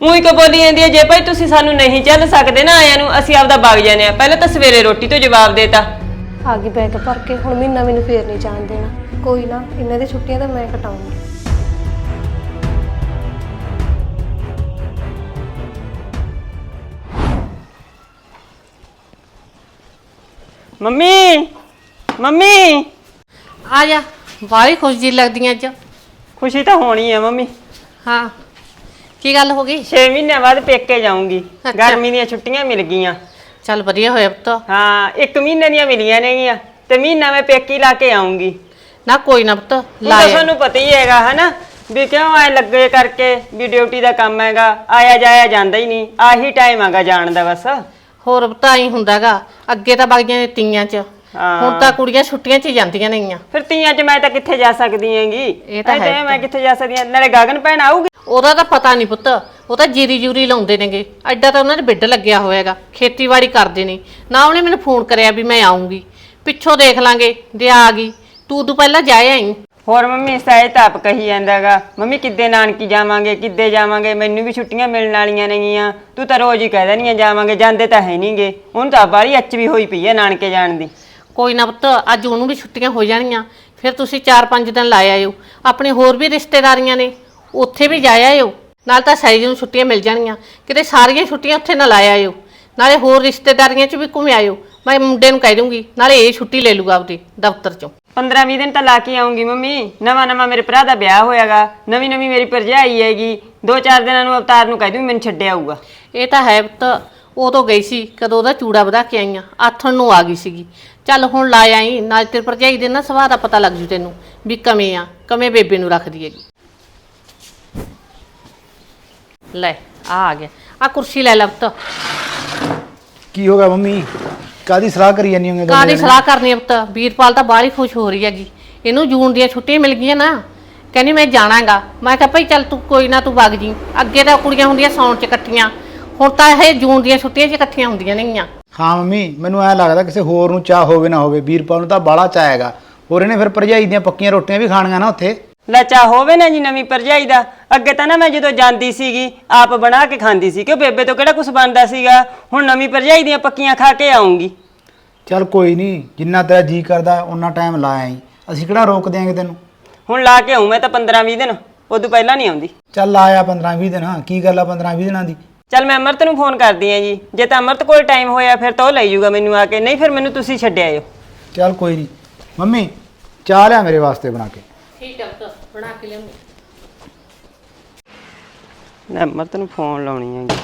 ਉਹੀ ਕੋ ਬੋਲੀ ਜਾਂਦੀ ਹੈ ਜੇ ਭਾਈ ਤੁਸੀਂ ਸਾਨੂੰ ਨਹੀਂ ਚੱਲ ਸਕਦੇ ਨਾ ਆਇਆਂ ਨੂੰ ਅਸੀਂ ਆਪਦਾ ਵਗ ਜਾਂਦੇ ਆ ਪਹਿਲਾਂ ਤਾਂ ਸਵੇਰੇ ਰੋਟੀ ਤੋਂ ਜਵਾਬ ਦੇਤਾ। ਆ ਗਈ ਬੈਗ ਭਰ ਕੇ ਹੁਣ ਮਹੀਨਾ ਮੈਨੂੰ ਫੇਰ ਨਹੀਂ ਜਾਣ ਦੇਣਾ। ਕੋਈ ਨਾ ਇਹਨਾਂ ਦੀ ਛੁੱਟੀਆਂ ਤਾਂ ਮੈਂ ਕਟਾਉਂਗੀ। Mummy mummy. ਆ ਜਾ ਬਾਹਲੀ ਖੁਸ਼ ਜੀ ਲੱਗਦੀਆਂ ਅੱਜ। ਖੁਸ਼ੀ ਤਾਂ ਹੋਣੀ ਹੈ ਮੰਮੀ। ਹਾਂ। ਕੀ ਗੱਲ ਹੋ ਗਈ? 6 ਮਹੀਨਿਆਂ ਬਾਅਦ ਪੇਕੇ ਜਾਊਂਗੀ। ਅੱਛਾ। ਗਰਮੀ ਦੀਆਂ ਛੁੱਟੀਆਂ ਮਿਲ ਗਈਆਂ। ਚੱਲ ਵਧੀਆ ਹੋਇਆ ਪੁੱਤ। ਹਾਂ ਇੱਕ ਮਹੀਨੇ ਦੀਆਂ ਮਿਲੀਆਂ ਨੇਗੀਆਂ ਤੇ ਮਹੀਨਾ ਮੈਂ ਪੇਕੀ ਲਾ ਕੇ ਆਉਂਗੀ ਨਾ ਕੋਈ ਨਾ ਪੁੱਤ ਹੁਣ ਤਾਂ ਲਾਇਆ ਤੁਹਾਨੂੰ ਪਤਾ ਹੀ ਹੈਗਾ ਹਨਾ? ਵੀ ਕਿਉਂ ਐ ਲੱਗੇ ਕਰਕੇ ਵੀ ਡਿਊਟੀ ਦਾ ਕੰਮ ਹੈਗਾ ਆਇਆ ਜਾਇਆ ਜਾਂਦਾ ਹੀ ਨਹੀਂ ਆਹੀ ਟਾਈਮ ਹੈਗਾ ਜਾਣ ਦਾ ਬਸ। ਹੋਰ ਪੁੱਤ ਹੀ ਹੁੰਦਾਗਾ ਅੱਗੇ ਤਾਂ ਵਗੀਆਂ ਨੇ ਤੀਆਂ ਚ। ਹੁਣ ਤਾਂ ਕੁੜੀਆਂ ਛੁੱਟੀਆਂ 'ਚ ਹੀ ਜਾਂਦੀਆਂ ਨੇਗੀਆਂ। ਫਿਰ ਤੀਆਂ 'ਚ ਮੈਂ ਤਾਂ ਕਿੱਥੇ ਜਾ ਸਕਦੀ ਹੈਗੀ? ਇਹ ਤਾਂ ਹੈ। ਮੈਂ ਕਿੱਥੇ ਜਾ ਸਕਦੀ ਹਾਂ? ਨਾਲੇ ਗਗਨ ਭੈਣ ਆਊਗੀ। ਉਹਦਾ ਤਾਂ ਪਤਾ ਨਹੀਂ ਪੁੱਤ। ਉਹ ਤਾਂ ਜੀਰੀ ਜੂਰੀ ਲਾਉਂਦੇ ਨੇਗੇ। ਐਡਾ ਤਾਂ ਉਹਨਾਂ ਦੇ ਬਿੱਡ ਲੱਗਿਆ ਹੋਇਆਗਾ। ਖੇਤੀਬਾੜੀ ਕਰਦੇ ਨੇ। ਨਾ ਉਹਨੇ ਮੈਨੂੰ ਫੋਨ ਕਰਿਆ ਵੀ ਮੈਂ ਆਉਂਗੀ ਪਿੱਛੋਂ ਦੇਖ ਲਾਂਗੇ। ਜੇ ਆ ਗਈ। ਤੂੰ ਤੂੰ ਪਹਿਲਾਂ ਜਾ ਆਈ। ਹੋਰ ਮੰਮੀ ਸਹਿਜ ਤਾਂ ਆਪ ਕਹੀ ਜਾਂਦਾਗਾ। ਮੰਮੀ ਕਿੱਦੇ ਨਾਨਕੀ ਜਾਵਾਂਗੇ ਕਿੱਦੇ ਜਾਵਾਂਗੇ? ਮੈਨੂੰ ਵੀ ਛੁੱਟੀਆਂ ਮਿਲਣ ਵਾਲੀਆਂ ਨੇਗੀਆਂ। ਤੂੰ ਤਾਂ ਰੋਜ਼ ਹੀ ਕਹਿ ਦੇਣੀਆਂ ਜਾਵਾਂਗੇ। ਜਾਂਦੇ ਤਾਂ ਹੈ ਨਹੀਂਗੇ ਹੁਣ ਤਾਂ ਬਾਹਲੀ ਅੱਚ ਵੀ ਹੋਈ ਪਈ ਹੈ ਨਾਨਕੇ ਜਾਣ ਦੀ। ਕੋਈ ਨਾ ਪੁੱਤ ਅੱਜ ਉਹਨੂੰ ਵੀ ਛੁੱਟੀਆਂ ਹੋ ਜਾਣੀਆਂ ਫਿਰ ਤੁਸੀਂ 4-5 ਦਿਨ ਲਾ ਆਇਓ। ਆਪਣੇ ਹੋਰ ਵੀ ਰਿਸ਼ਤੇਦਾਰੀਆਂ ਨੇ ਉੱਥੇ ਵੀ ਜਾ ਆਇਓ। ਨਾਲ ਤਾਂ ਸਾਈਜ਼ ਨੂੰ ਛੁੱਟੀਆਂ ਮਿਲ ਜਾਣਗੀਆਂ ਕਿਤੇ ਸਾਰੀਆਂ ਛੁੱਟੀਆਂ ਉੱਥੇ ਨਾ ਲਾ ਆਇਓ। ਨਾਲੇ ਹੋਰ ਰਿਸ਼ਤੇਦਾਰੀਆਂ 'ਚ ਵੀ ਘੁੰਮ ਆਇਓ। ਮੈਂ ਮੁੰਡੇ ਨੂੰ ਕਹਿ ਦੂੰਗੀ ਨਾਲੇ ਇਹ ਛੁੱਟੀ ਲੈ ਲੂਗਾ ਆਪਦੀ ਦਫ਼ਤਰ 'ਚੋਂ। 15-20 ਦਿਨ ਤਾਂ ਲਾ ਕੇ ਆਉਂਗੀ ਮੰਮੀ। ਨਵਾਂ ਨਵਾਂ ਮੇਰੇ ਭਰਾ ਦਾ ਵਿਆਹ ਹੋਇਆਗਾ। ਨਵੀਂ ਨਵੀਂ ਮੇਰੀ ਭਰਜਾਈ ਹੈਗੀ ਦੋ ਚਾਰ ਦਿਨਾਂ ਨੂੰ ਅਵਤਾਰ ਨੂੰ ਕਹਿ ਦੂੰ ਮੈਨੂੰ ਛੱਡਿਆ ਆਊਗਾ। ਇਹ ਤਾਂ ਹੈ ਪੁੱਤ ਉਦੋਂ ਗਈ ਸੀ ਕਦੋਂ ਉਹਦਾ ਚੂੜਾ ਵਧਾ ਕੇ ਆਈਆਂ ਆਥਣ ਨੂੰ ਆ ਗਈ ਸੀਗੀ। ਚੱਲ ਹੁਣ ਲਾ ਆਈ ਨਾਲ ਤੇਰੇ ਭਰਜਾਈ ਦੇ ਨਾ ਸੁਭਾਅ ਦਾ ਪਤਾ ਲੱਗ ਜੂ ਤੈਨੂੰ ਵੀ ਕਮੇ ਆ ਕਮੇ ਬੇਬੇ ਨੂੰ ਰੱਖਦੀ ਹੈਗੀ। ਲੈ ਆ ਆ ਗਿਆ ਆ ਕੁਰਸੀ ਲੈ ਲੈ ਪੁੱਤ। ਕੀ ਹੋ ਗਿਆ ਮੰਮੀ? ਕਾਦੀ ਸਲਾਹ ਕਰੀ ਜਾਂਦੀ ਹੋਗੇ ਕਾਦੀ ਸਲਾਹ ਕਰਨੀ ਹੈ ਪੁੱਤ? ਵੀਰਪਾਲ ਤਾਂ ਬਾਹਲੀ ਖੁਸ਼ ਹੋ ਰਹੀ ਹੈਗੀ। ਇਹਨੂੰ ਜੂਨ ਦੀਆਂ ਛੁੱਟੀਆਂ ਮਿਲ ਗਈਆਂ ਨਾ। ਕਹਿੰਦੀ ਮੈਂ ਜਾਣਾਗਾ। ਮੈਂ ਕਿਹਾ ਭਾਈ ਚੱਲ ਤੂੰ ਕੋਈ ਨਾ ਤੂੰ ਵਗ ਜੀ। ਅੱਗੇ ਤਾਂ ਕੁੜੀਆਂ ਹੁੰਦੀਆਂ ਸੌਣ 'ਚ ਇਕੱਠੀਆਂ। ਹੁਣ ਤਾਂ ਇਹ ਜੂਨ ਦੀਆਂ ਛੁੱਟੀਆਂ 'ਚ ਇਕੱਠੀਆਂ ਹੁੰਦੀਆਂ ਨੇਗੀਆਂ। ਹਾਂ ਮੰਮੀ ਮੈਨੂੰ ਐ ਲੱਗਦਾ ਕਿਸੇ ਹੋਰ ਨੂੰ ਚਾਹ ਹੋਵੇ ਨਾ ਹੋਵੇ ਵੀਰਪਾਲ ਨੂੰ ਤਾਂ ਬਾਲਾ ਚਾਹ ਹੈਗਾ। ਹੋਰ ਇਹਨੇ ਫਿਰ ਭਰਜਾਈ ਦੀਆਂ ਪੱਕੀਆਂ ਰੋਟੀਆਂ ਵੀ ਖਾਣੀਆਂ ਨਾ ਉੱਥੇ? ਲੱਚਾ ਹੋਵੇ ਨਾ ਜੀ ਨਵੀਂ ਭਰਜਾਈ ਦਾ। ਅੱਗੇ ਤਾਂ ਨਾ ਮੈਂ ਜਦੋਂ ਜਾਂਦੀ ਸੀਗੀ ਆਪ ਬਣਾ ਕੇ ਖਾਂਦੀ ਸੀ ਕਿ ਬੇਬੇ ਤੋਂ ਕਿਹੜਾ ਕੁਝ ਬਣਦਾ ਸੀਗਾ? ਹੁਣ ਨਵੀਂ ਭਰਜਾਈ ਦੀਆਂ ਪੱਕੀਆਂ ਖਾ ਕੇ ਆਉਂਗੀ। ਚੱਲ ਕੋਈ ਨਹੀਂ ਜਿੰਨਾ ਤੇਰਾ ਜੀ ਕਰਦਾ ਉਹਨਾਂ ਟਾਈਮ ਲਾ ਆਈ। ਅਸੀਂ ਕਿਹੜਾ ਰੋਕ ਦਿਆਂਗੇ ਤੈਨੂੰ? ਹੁਣ ਲਾ ਕੇ ਆਉਂ ਮੈਂ ਤਾਂ 15-20 ਦਿਨ ਉਦੋਂ ਪਹਿਲਾਂ ਨਹੀਂ ਆਉਂਦੀ। ਚੱਲ ਆਇਆ 15 20 ਦਿਨ ਹਾਂ ਕੀ ਗੱਲ ਆ 15 20 ਦਿਨਾਂ ਦੀ? ਚੱਲ ਮੈਂ ਅਮਰਤ ਨੂੰ ਫੋਨ ਕਰਦੀ ਆ ਜੀ। ਜੇ ਤਾਂ ਅਮਰਤ ਕੋਲ ਟਾਈਮ ਹੋਇਆ ਫਿਰ ਤਾਂ ਉਹ ਲੈ ਜਾਊਗਾ ਮੈਨੂੰ ਆ ਕੇ। ਨਹੀਂ ਫਿਰ ਮੈਨੂੰ ਤੁਸੀਂ ਛੱਡਿਆ ਆਇਓ ਚੱਲ ਕੋਈ ਨਹੀਂ ਮੰਮੀ ਚਾਹ ਲਿਆ ਮੇਰੇ ਵਾਸਤੇ ਬਣਾ ਕੇ। ਠੀਕ ਹੈ ਪੁੱਤ ਬਣਾ ਕੇ ਲਿਆਉਂਗੀ ਮੈਂ ਅਮਰਤ ਨੂੰ ਫੋਨ ਲਾਉਣੀ ਹੈਗੀ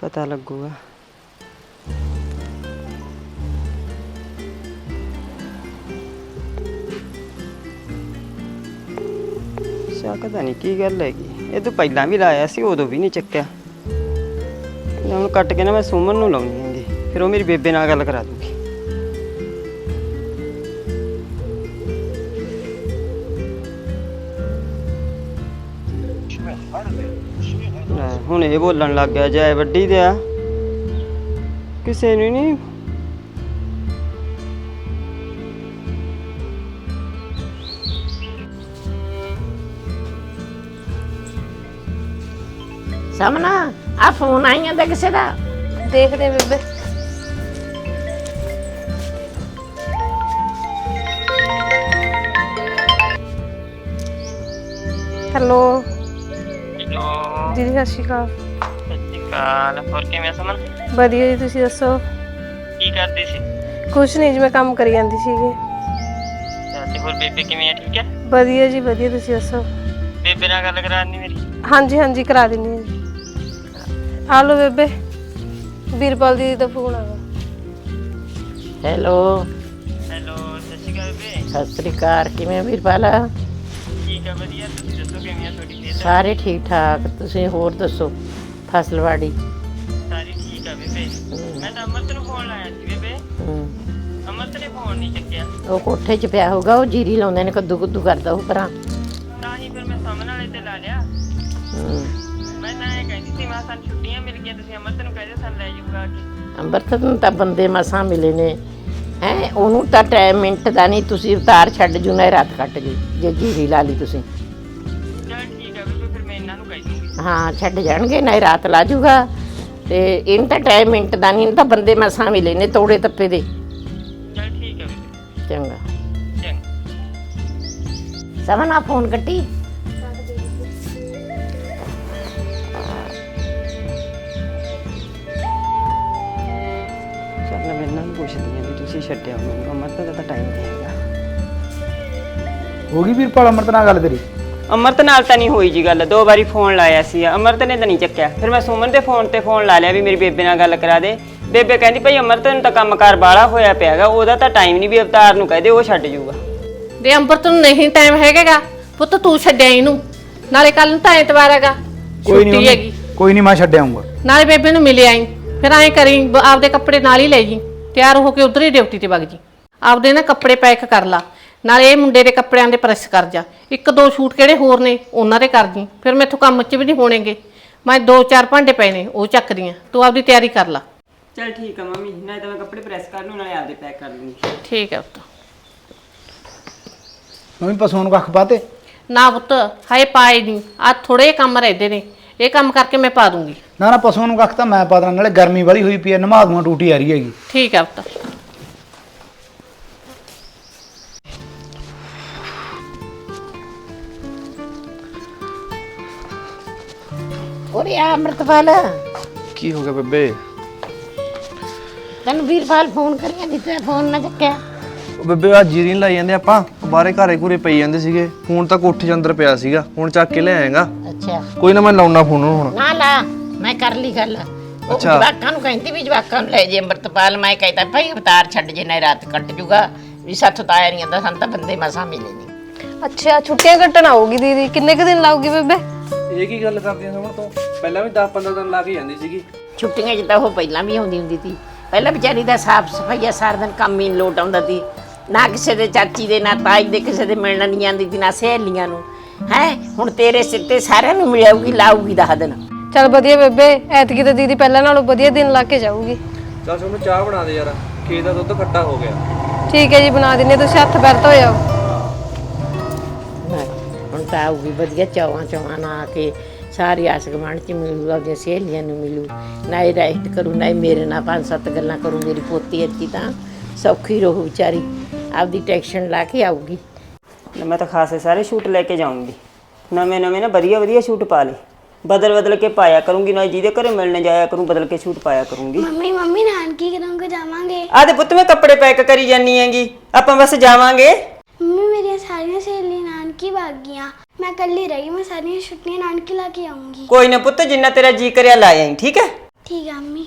ਪਤਾ ਲੱਗੂਗਾ। ਸ਼ੱਕਦਾ ਨਹੀਂ ਕੀ ਗੱਲ ਹੈਗੀ? ਇਹ ਤੋਂ ਪਹਿਲਾਂ ਵੀ ਲਾਇਆ ਸੀ ਉਦੋਂ ਵੀ ਨਹੀਂ ਚੱਕਿਆ। ਲੈ ਹੁਣ ਕੱਟ ਕੇ ਨਾ ਮੈਂ ਸੁਮਨ ਨੂੰ ਲਾਉਣੀ ਹੈਗੀ ਫਿਰ ਉਹ ਮੇਰੀ ਬੇਬੇ ਨਾਲ ਗੱਲ ਕਰਾ ਦੂਗੀ। ਲੈ, ਹੁਣ ਇਹ ਬੋਲਣ ਲੱਗ ਗਿਆ ਜੈ ਵੱਡੀ ਤੇ ਆ। ਕਿਸੇ ਨੂੰ ਨਹੀਂ। ਸਮਨਾ ਆ ਫੋਨ ਆਈਆਂ ਤੇ ਕਿਸੇ ਦਾ। ਦੇਖਦੇ ਬੇਬੇ। ਹੈਲੋ। ਦੀਦੀ ਸਤਿ ਸ਼੍ਰੀ ਅਕਾਲ। ਕਾਲ ਹੋਰ ਕਿਵੇਂ ਸਮਨ? ਵਧੀਆ ਜੀ ਤੁਸੀਂ ਦੱਸੋ? ਕੀ ਕਰਦੀ ਸੀ? ਕੁਛ ਨਹੀਂ ਜੀ ਮੈਂ ਕੰਮ ਕਰੀ ਜਾਂਦੀ ਸੀਗੀ। ਤੇ ਹੋਰ ਬੇਬੇ ਕਿਵੇਂ ਆ? ਠੀਕ ਹੈ? ਵਧੀਆ ਜੀ ਵਧੀਆ ਤੁਸੀਂ ਦੱਸੋ? ਬੇਬੇ ਨਾਲ ਗੱਲ ਕਰਾਣੀ ਮੇਰੀ। ਹਾਂਜੀ ਹਾਂਜੀ ਕਰਾ ਹਾਂ ਜੀ। ਆ ਲਓ ਬੇਬੇ ਵੀਰਪਾਲ ਦੀਦੀ ਦਾ ਫੋਨ ਆਗਾ ਹੈਲੋ। ਹੈਲੋ ਸਤਿ ਸ਼੍ਰੀ ਅਕਾਲ ਬੇਬੇ। ਸਤਿ ਸ੍ਰੀ ਅਕਾਲ ਕਿਵੇਂ ਵੀਰਪਾਲ? ਠੀਕ ਆ ਵਧੀਆ ਤੁਸੀਂ ਦੱਸੋ ਕਿਵੇਂ ਆ ਤੁਹਾਡੀ ਸਿਹਤ? ਸਾਰੇ ਠੀਕ ਠਾਕ ਤੁਸੀਂ ਹੋਰ ਦੱਸੋ ਫਸਲਵਾੜੀ? ਸਾਰੀ ਠੀਕ ਆ ਬੇਬੇ। ਮੈਂ ਤਾਂ ਅਮਰਤ ਨੂੰ ਫੋਨ ਲਾਇਆ ਸੀ ਬੇਬੇ। ਹਮ, ਅਮਰਤ ਨੇ ਫੋਨ ਨਹੀਂ ਚੱਕਿਆ। ਉਹ ਕੋਠੇ 'ਚ ਪਿਆ ਹੋਊਗਾ ਉਹ ਜੀਰੀ ਲਾਉਂਦੇ ਨੇ ਕੱਦੂ ਕੁੱਦੂ ਕਰਦਾ ਉਹ ਪਰਾਂ ਤਾਂ ਹੀ ਫਿਰ ਮੈਂ ਸਾਹਮਣੇ ਵਾਲੇ ਤੇ ਲਾ ਲਿਆ। ਹਮ, ਗਈਆਂ ਤੁਸੀਂ ਅਮਰਤ ਨੂੰ ਕਹਿੰਦੇ ਸਾਨੂੰ ਲੈ ਜਾਊਗਾ ਕਿ। ਅੰਮ੍ਰਿਤ ਨੂੰ ਤਾਂ ਬੰਦੇ ਮਸਾਂ ਮਿਲੇ ਨੇ। ਹੈ ਉਹਨੂੰ ਤਾਂ ਟਾਈਮ ਮਿੰਟ ਦਾ ਨਹੀਂ ਤੁਸੀਂ ਉਤਾਰ ਛੱਡ ਜੂ ਨਾ ਰਾਤ ਕੱਟ ਜੂ। ਜੇ ਜੀਰੀ ਲਾ ਲਈ ਤੁਸੀਂ। ਚਲ ਠੀਕ ਆ ਬੇਬੇ ਫਿਰ ਮੈਂ ਇਹਨਾਂ ਨੂੰ ਕਹਿ ਦੂੰਗੀ। ਹਾਂ ਛੱਡ ਜਾਣਗੇ ਨਾ ਰਾਤ ਲਾ ਜੂਗਾ। ਤੇ ਇਹਨੂੰ ਤਾਂ ਟਾਈਮ ਮਿੰਟ ਦਾ ਨਹੀਂ ਇਹਨੂੰ ਤਾਂ ਬੰਦੇ ਮਸਾਂ ਮਿਲੇ ਨੇ ਤੋੜੇ ਤੱਪੇ ਦੇ। ਚਲ ਠੀਕ ਹੈ ਚੰਗਾ। ਸਭਨਾ ਫੋਨ ਕੱਟੀ। ਇਹਨਾਂ ਨੂੰ ਪੁੱਛਦੀ ਆ ਵੀ ਤੁਸੀਂ ਛੱਡਿਆ ਮੈਨੂੰ ਅਮਰਤ ਦਾ ਤਾਂ ਟਾਈਮ ਨਹੀਂ ਹੈਗਾ। ਹੋ ਗਈ ਵੀਰਪਾਲ ਅਮਰਤ ਨਾਲ ਗੱਲ ਤੇਰੀ? ਅਮਰਤ ਨਾਲ ਤਾਂ ਨਹੀਂ ਹੋਈ ਜੀ ਗੱਲ ਦੋ ਵਾਰੀ ਫੋਨ ਲਾਇਆ ਸੀ। ਅਮਰਤ ਨੇ ਤਾਂ ਨਹੀਂ ਚੱਕਿਆ। ਫਿਰ ਮੈਂ ਸੁਮਨ ਦੇ ਫੋਨ ਤੇ ਫੋਨ ਲਾ ਲਿਆ ਵੀ ਮੇਰੀ ਬੇਬੇ ਨਾਲ ਗੱਲ ਕਰਾ ਦੇ। ਬੇਬੇ ਕਹਿੰਦੀ ਭਈ ਅਮਰਤ ਨੂੰ ਤਾਂ ਕੰਮਕਾਰ ਬਾਲਾ ਹੋਇਆ ਪਿਆਗਾ ਉਹਦਾ ਤਾਂ ਟਾਈਮ ਨਹੀਂ ਵੀ ਅਵਤਾਰ ਨੂੰ ਕਹਦੇ ਉਹ ਛੱਡ ਜਾਊਗਾ। ਦੇ ਅੰਬਰਤ ਨੂੰ ਨਹੀਂ ਟਾਈਮ ਹੈਗਾਗਾ। ਪੁੱਤ ਤੂੰ ਛੱਡਿਆ ਇਹਨੂੰ। ਨਾਲੇ ਕੱਲ ਨੂੰ ਤਾਂ ਐਤਵਾਰ ਹੈਗਾ। ਕੋਈ ਛੁੱਟੀ ਨਹੀਂ ਹੈਗੀ। ਕੋਈ ਨਹੀਂ ਮੈਂ ਛੱਡ ਨਾਲੇ ਬੇਬੇ ਨੂੰ ਮਿਲ ਆਈ ਫਿਰ ਐਂ ਕਰੀ ਬ- ਆਪਦੇ ਕੱਪੜੇ ਨਾਲ ਹੀ ਲੈ ਜੀ। ਤਿਆਰ ਹੋ ਕੇ ਉਧਰ ਹੀ ਡਿਊਟੀ ਤੇ ਵਗ ਜੀ। ਆਪਦੇ ਨਾ ਕੱਪੜੇ ਪੈਕ ਕਰ ਲਾ ਨਾਲੇ ਇਹ ਮੁੰਡੇ ਦੇ ਕੱਪੜਿਆਂ ਦੇ ਪ੍ਰੈਸ ਕਰ ਜਾ। ਇੱਕ ਦੋ ਸ਼ੂਟ ਕਿਹੜੇ ਹੋਰ ਨੇ ਉਹਨਾਂ ਦੇ ਕਰ ਜੀ। ਫਿਰ ਮੈਥੋਂ ਕੰਮ 'ਚ ਵੀ ਨਹੀਂ ਹੋਣਗੇ। ਮੈਂ ਦੋ ਚਾਰ ਭਾਂਡੇ ਪਏ ਨੇ ਉਹ ਚੱਕਦੀ ਆਂ ਤੂੰ ਆਪਦੀ ਤਿਆਰੀ ਕਰ ਲਾ। ਚਲ ਠੀਕ ਆ ਮੰਮੀ ਨਾ ਤਾਂ ਮੈਂ ਕੱਪੜੇ ਪ੍ਰੈਸ ਕਰ ਲੂੰ ਨਾਲੇ ਆਪਦੇ ਪੈਕ ਕਰ ਲੂੰਗੀ। ਠੀਕ ਹੈ ਪੁੱਤ। ਮੰਮੀ ਪਸ਼ੂਆਂ ਨੂੰ ਕੱਖ ਪਾਤੇ? ਨਾ ਪੁੱਤ ਹਾਏ ਪਾਏ ਨਹੀਂ। ਆ ਥੋੜੇ ਕੰਮ ਰਹਿੰਦੇ ਨੇ। ਇਹ ਕੰਮ ਕਰਕੇ ਮੈਂ ਪਾ ਦੂੰਗੀ। ਨਾ ਨਾ ਪਸ਼ੂਆਂ ਨੂੰ ਕੱਖ ਤਾਂ ਮੈਂ ਪਾ ਦੇਣਾ ਨਾਲੇ ਗਰਮੀ ਵਾਲੀ ਹੋਈ ਪਈ ਐ ਨਮਾ ਦੂੰਗਾ ਟੂਟੀ ਆ ਰਹੀ ਹੈਗੀ। ਠੀਕ ਹੈ ਪੁੱਤ। ਉਰੇ ਆ ਅੰਮ੍ਰਿਤਪਾਲ। ਕੀ ਹੋ ਗਿਆ ਬੇਬੇ? ਤੈਨੂੰ ਵੀਰਪਾਲ ਫੋਨ ਕਰਿਆ ਦਿੱਤਾ ਫੋਨ ਨਾ ਚੱਕਿਆ। ਉਹ ਬੇਬੇ ਆ ਜੀਰੀ ਨੀ ਲਾਈ ਜਾਂਦੇ ਆਪਾਂ? ਉਹ ਬਾਹਰੇ ਘਰੇ ਘੂਰੇ ਪਈ ਜਾਂਦੇ ਸੀਗੇ। ਫੋਨ ਤਾਂ ਕੋਠੇ 'ਚ ਅੰਦਰ ਪਿਆ ਸੀਗਾ। ਹੁਣ ਚੱਕ ਕੇ ਲੈ ਆਏਗਾ। ਅੱਛਾ। ਕੋਈ ਨਾ ਮੈਂ ਲਾਉਣਾ ਫੋਨ ਹੁਣ। ਨਾ ਲਾ ਮੈਂ ਕਰ ਲਈ ਗੱਲ। ਉਹ ਅੱਛਾ। ਜਵਾਕਾਂ ਨੂੰ ਕਹਿੰਦੀ ਵੀ ਜਵਾਕਾਂ ਨੂੰ ਲੈ ਜੇ ਅੰਮ੍ਰਿਤਪਾਲ। ਮੈਂ ਕਹਿੰਦਾ ਭਾਈ ਅਵਤਾਰ ਛੱਡ ਜੇ ਨਾ ਰਾਤ ਕੱਟ ਜੂਗਾ। ਵੀ ਸੱਤ ਤਾਂ ਆਇਆ ਨਹੀਂ ਆਂਦਾ ਸਾਨੂੰ ਤਾਂ ਬੰਦੇ ਮਸਾਂ ਮਿਲੇ ਨੇ। ਅੱਛਾ ਛੁੱਟੀਆਂ ਕੱਟਣ ਆਊਗੀ ਦੀਦੀ। ਕਿੰਨੇ ਕੁ ਦਿਨ ਲਾਊਗੀ ਬੇਬੇ? ਇਹ ਕੀ ਗੱਲ ਕਰਦੀਆਂ ਸਮਣ ਤੋਂ? ਪਹਿਲਾਂ ਵੀ 10-15 ਦਿਨ ਲਾ ਕੇ ਜਾਂਦੀ ਸੀਗੀ। ਛੁੱਟੀਆਂ 'ਚ ਤਾਂ ਉਹ ਪਹਿਲਾਂ ਵੀ ਆਉਂਦੀ ਹੁੰਦੀ ਸੀ। ਪਹਿਲਾਂ ਵਿਚਾਰੀ ਦਾ ਸਾਫ਼ ਸਫਾਈਆ ਸਾਰਾ ਦਿਨ ਕੰਮ ਹੀ ਨੀ ਲੋਟ ਆਉਂਦਾ ਸੀ। ਨਾ ਕਿਸੇ ਦੇ ਚਾਚੀ ਦੇ ਨਾ ਤਾਈ ਦੇ ਕਿਸੇ ਦੇ ਮਿਲਣ ਨਹੀਂ ਜਾਂਦੀ ਸੀ ਨਾ ਸਹੇਲੀਆਂ ਨੂੰ। ਹੈ? ਹੁਣ ਤੇਰੇ ਸਿਰ ਤੇ ਸਾਰਿਆਂ ਨੂੰ ਮਿਲਾਊਗੀ ਲਾਊਗੀ ਦਸ ਦਿਨ। ਚੱਲ ਵਧੀਆ ਬੇਬੇ ਐਤਕੀ ਤਾਂ ਦੀਦੀ ਪਹਿਲਾਂ ਨਾਲੋਂ ਵਧੀਆ ਦਿਨ ਲਾ ਕੇ ਜਾਊਗੀ। ਚੱਲ ਸਾਨੂੰ ਚਾਹ ਬਣਾ ਦੇ ਯਾਰ ਖੇਤ ਦਾ ਦੁੱਧ ਖੱਟਾ ਹੋ ਗਿਆ। ਠੀਕ ਹੈ ਜੀ ਬਣਾ ਦਿੰਨੇ ਤੁਸੀਂ ਹੱਥ ਪੈਰ ਧੋ ਜਾਓ। ਹੁਣ ਤਾਂ ਆਊਗੀ ਵਧੀਆ ਚੌਵਾਂ ਚੌਵਾਂ ਨਾ ਆ ਕੇ ਸਾਰੀ ਆਸ ਗੁਆਂਢ ਚ ਮਿਲੂ ਆਪਦੀਆਂ ਸਹੇਲੀਆਂ ਨੂੰ ਮਿਲੂ। ਨਾ ਇਹ ਰਹਿਤ ਕਰੂ ਨਾ ਇਹ ਮੇਰੇ ਨਾਲ ਪੰਜ ਸੱਤ ਗੱਲਾਂ ਕਰੂ ਮੇਰੀ ਪੋਤੀ ਅੱਛੀ ਤਾਂ ਸੌਖੀ ਰਹੂ ਵਿਚਾਰੀ। ਆਪਦੀ ਟੈਕਸ਼ਨ ਲਾ ਕੇ ਆਊਗੀ। ਮੈਂ ਤਾਂ ਖਾਸੇ ਸਾਰੇ ਸ਼ੂਟ ਲੈ ਕੇ ਜਾਊਂਗੀ। ਨਵੇਂ ਨਵੇਂ ਨਾ ਵਧੀਆ ਵਧੀਆ ਸ਼ੂਟ ਪਾ ਲੇ। ਬਦਲ ਬਦਲ ਕੇ ਪਾਇਆ ਕਰੂੰਗੀ ਨਾ ਜਿਹਦੇ ਘਰੇ ਮਿਲਣ ਜਾਇਆ ਕਰੂੰ ਬਦਲ ਕੇ ਸ਼ੂਟ ਪਾਇਆ ਕਰੂੰਗੀ। ਮੰਮੀ ਮੰਮੀ ਨਾਨਕੀ ਕਦੋਂ ਜਾਵਾਂਗੇ? ਆਹ ਤੇ ਪੁੱਤ ਮੈਂ ਕੱਪੜੇ ਪੈਕ ਕਰੀ ਜਾਨੀ ਹੈਗੀ। ਆਪਾਂ ਬਸ ਜਾਵਾਂਗੇ। ਮੰਮੀ ਮੇਰੀਆਂ ਸਾਰੀਆਂ ਸਹੇਲੀਆਂ ਨਾਨਕੀ ਭਾਗ ਗਈਆਂ। ਮੈਂ ਇਕੱਲੀ ਰਹੀ ਮੈਂ ਸਾਰੀਆਂ ਛੁੱਟੀਆਂ ਨਾਨਕੀ ਲਾ ਕੇ ਆਉਂਗੀ ਕੋਈ ਨਾ ਪੁੱਤ ਜਿੰਨਾ ਤੇਰਾ ਜੀ ਕਰਿਆ ਲਾ ਆਈ ਠੀਕ ਹੈ? ਠੀਕ ਆ ਮੰਮੀ।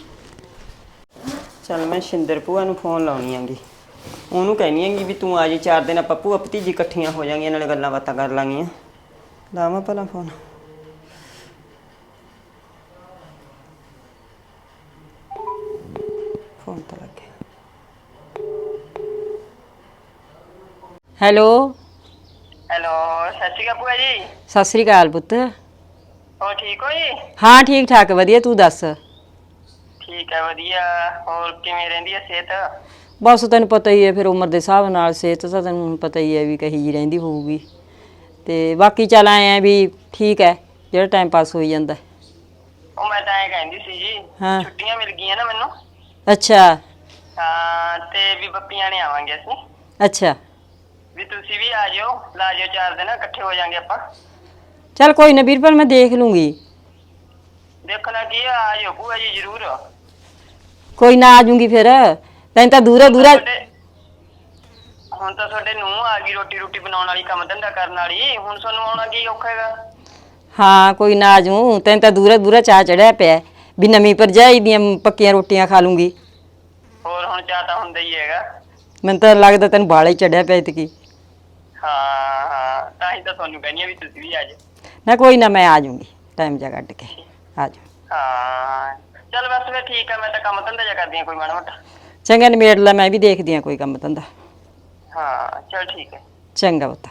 ਚੱਲ ਮੈਂ ਸ਼ਿੰਦਰ ਭੂਆ ਨੂੰ ਫੋਨ ਲਾਉਣੀ ਆਂਗੀ ਉਹਨੂੰ ਕਹਿਣੀ ਆਂਗੀ ਵੀ ਤੂੰ ਆ ਜੀ ਚਾਰ ਦਿਨ ਆਪਾਂ ਭੂਆ ਭਤੀਜੀ ਇਕੱਠੀਆਂ ਹੋ ਜਾਾਂਗੀਆਂ ਨਾਲੇ ਗੱਲਾਂ ਬਾਤਾਂ ਕਰ ਲਾਂਗੀਆਂ। ਲਾਵਾਂ ਪਹਿਲਾਂ ਫੋਨ ਫੋਨ ਤਾਂ ਲੱਗ। ਗਿਆ ਹੈਲੋ? ਹੈਲੋ ਸਤਿ ਸ਼੍ਰੀ ਅਕਾਲ ਭੂਆ ਜੀ। ਸਤਿ ਸ੍ਰੀ ਅਕਾਲ ਪੁੱਤ। ਹੋਰ ਠੀਕ ਹੋ ਜੀ? ਹਾਂ ਠੀਕ ਠਾਕ ਵਧੀਆ ਤੂੰ ਦੱਸ? ਠੀਕ ਹੈ ਵਧੀਆ। ਹੋਰ ਕਿਵੇਂ ਰਹਿੰਦੀ ਹੈ ਸਿਹਤ? ਬਸ ਤੈਨੂੰ ਪਤਾ ਹੀ ਹੈ ਫਿਰ ਉਮਰ ਦੇ ਹਿਸਾਬ ਨਾਲ ਸਿਹਤ ਤਾਂ ਤੈਨੂੰ ਹੁਣ ਪਤਾ ਹੀ ਹੈ ਵੀ ਕਹੀ ਜੀ ਰਹਿੰਦੀ ਹੋਊਗੀ। ਤੇ ਬਾਕੀ ਚੱਲ ਆਏ ਆ ਵੀ ਠੀਕ ਹੈ ਜਿਹੜਾ ਟਾਈਮ ਪਾਸ ਹੋਈ ਜਾਂਦਾ। ਉਹ ਮੈਂ ਤਾਂ ਐਂ ਕਹਿੰਦੀ ਸੀ ਜੀ ਹਾਂ। ਛੁੱਟੀਆਂ ਮਿਲ ਗਈਆਂ ਨਾ ਮੈਨੂੰ। ਅੱਛਾ। ਹਾਂ ਤੇ ਵੀ ਬੱਪੀਆਂ ਨੇ ਆਵਾਂਗੇ ਅਸੀਂ। ਅੱਛਾ। ਵੀ ਤੁਸੀਂ ਵੀ ਆ ਜਿਓ ਲਾ ਜਿਓ ਚਾਰ ਦਿਨ ਇਕੱਠੇ ਹੋ ਜਾਾਂਗੇ ਆਪਾਂ। ਚੱਲ ਕੋਈ ਨਾ ਵੀਰਪਾਲ ਮੈਂ ਦੇਖ ਲੂੰਗੀ। ਦੇਖਣਾ ਕੀ ਆ ਆ ਜਿਓ ਭੂਆ ਜੀ ਜ਼ਰੂਰ। ਕੋਈ ਨਾ ਆ ਜੂੰਗੀ ਫਿਰ। ਤੈਨੂੰ ਤਾਂ ਦੂਰਾ ਦੂਰਾ ਤੁਹਾਡੇ- ਹੁਣ ਤਾਂ ਤੁਹਾਡੇ ਨੂੰ ਆ ਗਈ ਰੋਟੀ ਰੋਟੀ ਬਣਾਉਣ ਵਾਲੀ ਕੰਮ ਧੰਦਾ ਕਰਨ ਵਾਲੀ। ਹੁਣ ਤੁਹਾਨੂੰ ਆਉਣਾ ਕੀ ਔਖਾ ਹੈਗਾ? ਹਾਂ ਕੋਈ ਨਾ ਆ ਜੂੰ ਤੈਨੂੰ ਤਾਂ ਦੂਰਾ ਦੂਰਾ ਚਾਹ ਚੜਿਆ ਪਿਆ ਹੈ, ਵੀ ਨਵੀਂ ਭਰਜਾਈ ਦੀਆਂ ਪੱਕੀਆਂ ਰੋਟੀਆਂ ਖਾ ਲੂੰਗੀ। ਹੋਰ ਹੁਣ ਚਾਹ ਤਾਂ ਹੁੰਦਾ ਹੀ ਹੈਗਾ। ਮੈਨੂੰ ਤਾਂ ਲੱਗਦਾ ਤੈਨੂੰ ਬਾਲਾ ਹੀ ਚੜਿਆ ਪਿਆ ਇਤਕੀ। ਹਾਂ ਹਾਂ ਤਾਂ ਹੀ ਤਾਂ ਤੁਹਾਨੂੰ ਕਹਿੰਦੀ ਆ ਵੀ ਤੁਸੀਂ ਵੀ ਆ ਜਿਓ ਨਾ ਕੋਈ ਨਾ ਮੈਂ ਆ ਜੂੰਗੀ ਟਾਈਮ ਜਾ ਕੱਢ ਕੇ ਆ ਜਾ ਹਾਂ ਚੱਲ ਬਸ ਫਿਰ ਠੀਕ ਆ ਮੈਂ ਤਾਂ ਕੰਮ ਧੰਦਾ ਜਾ ਕਰਦੀ ਆ ਕੋਈ ਮਾੜਾ ਮੋਟਾ। ਚੰਗਾ ਨਿਬੇੜ ਲੈ ਮੈਂ ਵੀ ਦੇਖਦੀ ਆ ਕੋਈ ਕੰਮ ਧੰਦਾ। ਹਾਂ ਚਲ ਠੀਕ ਹੈ। ਚੰਗਾ ਪੁੱਤ।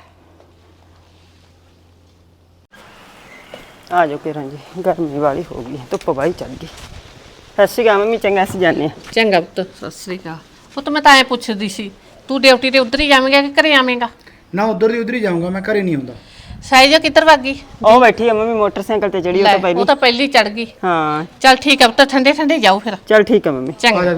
ਆ ਜਾਓ ਕਿਰਾਂ ਜੀ ਗਰਮੀ ਵਾਲੀ ਹੋ ਗਈ ਧੁੱਪ ਵਾਲੀ ਚੜ ਗਈ। ਸਤਿ ਸ਼੍ਰੀ ਅਕਾਲ ਮੰਮੀ ਚੰਗਾ ਅਸੀਂ ਜਾਂਦੇ ਹਾਂ। ਚੰਗਾ ਪੁੱਤ ਸਤਿ ਸ੍ਰੀ ਅਕਾਲ। ਪੁੱਤ ਮੈਂ ਤਾਂ ਐ ਪੁੱਛਦੀ ਸੀ ਤੂੰ ਡਿਊਟੀ ਤੇ ਉਧਰ ਹੀ ਜਾਵੇਂਗਾ ਕਿ ਘਰੇ ਆਵੇਂਗਾ? ਨਾ ਉਧਰ ਦੀ ਉਧਰ ਹੀ ਜਾਊਂਗਾ ਮੈਂ ਘਰੇ ਨਹੀਂ ਹੁੰਦਾ ਸਾਈਜ਼ ਕਿੱਧਰ ਭੱਗ ਗਈ? ਉਹ ਬੈਠੀ ਆ ਮੰਮੀ ਮੋਟਰਸਾਈਕਲ ਤੇ ਚੜੀ ਉਹ ਲੈ, ਤਾਂ ਪਹਿਲੀ ਉਹ ਤਾਂ ਪਹਿਲੀ ਚੜ ਗਈ। ਹਾਂ। ਚੱਲ ਠੀਕ ਆ ਤਾਂ ਠੰਡੇ ਠੰਡੇ ਜਾਓ ਫਿਰ। ਚਲ ਠੀਕ ਆ ਮੰਮੀ। ਆ ਚੰਗਾ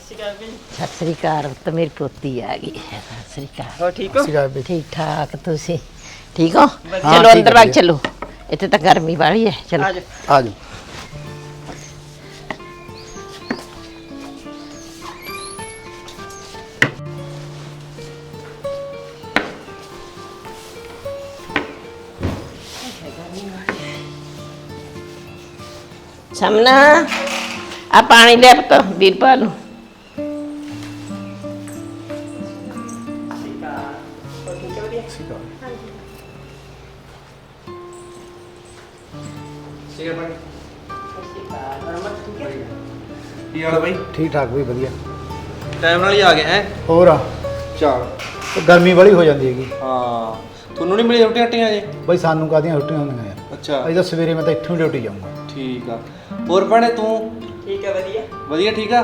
ਸਤਿ ਸ੍ਰੀ ਅਕਾਲ ਤਾਂ ਮੇਰੀ ਪੋਤੀ ਆ ਗਈ। ਸਤਿ ਸ੍ਰੀ ਅਕਾਲ। ਹੋ ਠੀਕ ਹੋ? ਸਿਗਾ ਬੇ ਠੀਕ ਠਾਕ ਤੁਸੀਂ? ਠੀਕ ਹੋ? ਚਲੋ ਠੀਕ ਅੰਦਰ ਵਗ ਚਲੋ। ਇੱਥੇ ਤਾਂ ਗਰਮੀ ਵਾਲੀ ਹੈ ਚਲੋ। ਆ ਜਾ ਆ ਜਾ ਸਮਨਾ ਆ ਪਾਣੀ ਲੈ ਪੁੱਤ ਵੀਰਪਾਲ ਨੂੰ। ਕੀ ਹਾਲ ਆ ਬਾਈ? ਠੀਕ ਠਾਕ ਵੀ ਵਧੀਆ। ਟਾਈਮ ਨਾਲ ਹੀ ਆ ਗਏ ਹੈ? ਹੋਰ ਆ? ਚਾਲ। ਉਹ ਗਰਮੀ ਵਾਲੀ ਹੋ ਜਾਂਦੀ ਹੈਗੀ। ਹਾਂ। ਤੁਹਾਨੂੰ ਨਹੀਂ ਮਿਲੀ ਰੋਟੀ ਹੱਟੀਆਂ ਜੇ ਬਈ ਸਾਨੂੰ ਕਾਦੀਆਂ ਰੋਟੀਆਂ ਹੁੰਦੀਆਂ ਯਾਰ। ਅੱਛਾ। ਅੱਜ ਤਾਂ ਸਵੇਰੇ ਮੈਂ ਤਾਂ ਇੱਥੋਂ ਹੀ ਡਿਊਟੀ ਜਾਊਂਗਾ। ਠੀਕ ਆ। ਹੋਰ ਭੈਣੇ ਤੂੰ? ਠੀਕ ਆ ਵਧੀਆ। ਵਧੀਆ ਠੀਕ ਆ?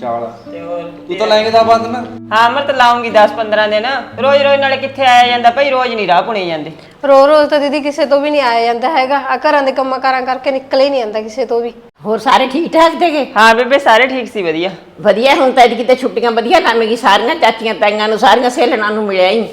ਚਾਲ। ਤੇ ਹੋਰ ਤੂੰ ਤਾਂ ਲੈਂਗੇ ਦਾ ਬੰਦ ਨਾ ਹਾਂ ਮੈਂ ਤਾਂ ਲਾਉਂਗੀ 10 15 ਦਿਨ। ਰੋਜ਼ ਰੋਜ਼ ਨਾਲੇ ਕਿੱਥੇ ਆਇਆ ਜਾਂਦਾ ਭਾਈ? ਰੋਜ਼ ਨਹੀਂ ਰਾਹ ਪੁਣੇ ਜਾਂਦੇ। ਰੋ ਰੋਜ਼ ਤਾਂ ਦੀਦੀ ਕਿਸੇ ਤੋਂ ਵੀ ਨਹੀਂ ਆਇਆ ਜਾਂਦਾ ਹੈਗਾ। ਆ ਘਰਾਂ ਦੇ ਕੰਮਾਂ ਕਾਰਾਂ ਕਰਕੇ ਨਿਕਲ ਹੀ ਨਹੀਂ ਆਂਦਾ ਕਿਸੇ ਤੋਂ ਵੀ। ਹੋਰ ਸਾਰੇ ਠੀਕ ਠਾਕ ਤੇਗੇ? ਹਾਂ ਬੇਬੇ ਸਾਰੇ ਠੀਕ ਸੀ ਵਧੀਆ। ਵਧੀਆ ਹੁਣ ਤਾਂ ਕਿਤੇ ਛੁੱਟੀਆਂ ਵਧੀਆ ਲੰਮੇਗੀ ਸਾਰੀਆਂ ਚਾਚੀਆਂ ਤਾਈਆਂ ਨੂੰ ਸਾਰੀਆਂ ਸਹੇਲਣਾਂ ਨੂੰ ਮਿਲਿਆ ਹੀ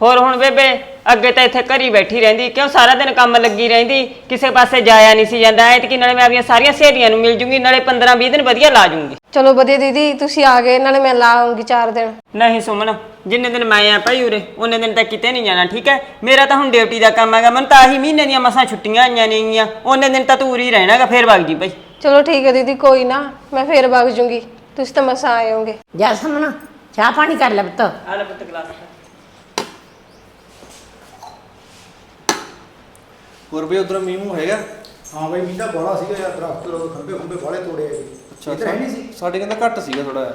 ਹੋਰ ਹੁਣ ਬੇਬੇ ਅੱਗੇ ਤਾਂ ਇੱਥੇ ਘਰੀ ਬੈਠੀ ਰਹਿੰਦੀ ਕਿਉਂ ਸਾਰਾ ਦਿਨ ਕੰਮ ਲੱਗੀ ਰਹਿੰਦੀ? ਕਿਸੇ ਪਾਸੇ ਜਾਇਆ ਨਹੀਂ ਸੀ ਜਾਂਦਾ ਐਤਕੀ ਨਾਲੇ ਮੈਂ ਆਪਣੀਆਂ ਸਾਰੀਆਂ ਸਹੇਲੀਆਂ ਨੂੰ ਮਿਲ ਜੂੰਗੀ ਨਾਲੇ 15 20 ਦਿਨ ਵਧੀਆ ਲਾ ਜੂੰਗੀ। ਚਲੋ ਵਧੀਆ ਦੀਦੀ ਤੁਸੀਂ ਆ ਗਏ ਨਾਲੇ ਮੈਂ ਲਾ ਆਉਂਗੀ 4 ਦਿਨ। ਨਹੀਂ ਸੁਮਨ ਜਿੰਨੇ ਦਿਨ ਮੈਂ ਆ ਭਾਈ ਉਰੇ ਉਹਨੇ ਦਿਨ ਤਾਂ ਕਿਤੇ ਨਹੀਂ ਜਾਣਾ ਠੀਕ ਹੈ? ਮੇਰਾ ਤਾਂ ਹੁਣ ਡਿਊਟੀ ਦਾ ਕੰਮ ਹੈਗਾ ਮੈਨੂੰ ਤਾਂ ਆਹੀ ਮਹੀਨੇ ਦੀਆਂ ਮਸਾਂ ਛੁੱਟੀਆਂ ਆਈਆਂ ਨੇਗੀਆਂ ਉਹਨੇ ਦਿਨ ਤਾਂ ਤੂੰ ਉਰੇ ਹੀ ਰਹਿਣਾਗਾ ਫੇਰ ਵਗ ਜੀ ਭਾਈ। ਚਲੋ ਠੀਕ ਹੈ ਦੀਦੀ ਕੋਈ ਨਾ ਮੈਂ ਫੇਰ ਵਗ ਜੂੰਗੀ ਤੁਸੀਂ ਤਾਂ ਮਸਾਂ ਆਏ ਹੋਗੇ ਜਾ ਸਮਨਾ ਚਾਹ ਪਾਣੀ ਕਰ ਲੈ ਪੁੱਤ। ਆ ਲੈ ਪੁੱਤ ਗਲਾਸ। ਹੋਰ ਵੀ ਉਧਰ ਮੀਂਹ ਮੂੰਹ ਹੈਗਾ? ਹਾਂ ਬਈ ਮੀਂਹ ਦਾ ਬੋਲਾ ਸੀਗਾ ਯਾਰ ਦਰਖਤ ਲੋਕ ਖੰਭੇ ਖੰਭੇ ਬਾਲੇ ਤੋੜੇ ਹੈਗੇ ਅੱਛਾ ਇੱਧਰ ਹੈ ਨਹੀਂ ਸੀ? ਸਾਡੇ ਕਹਿੰਦਾ ਘੱਟ ਸੀਗਾ ਥੋੜਾ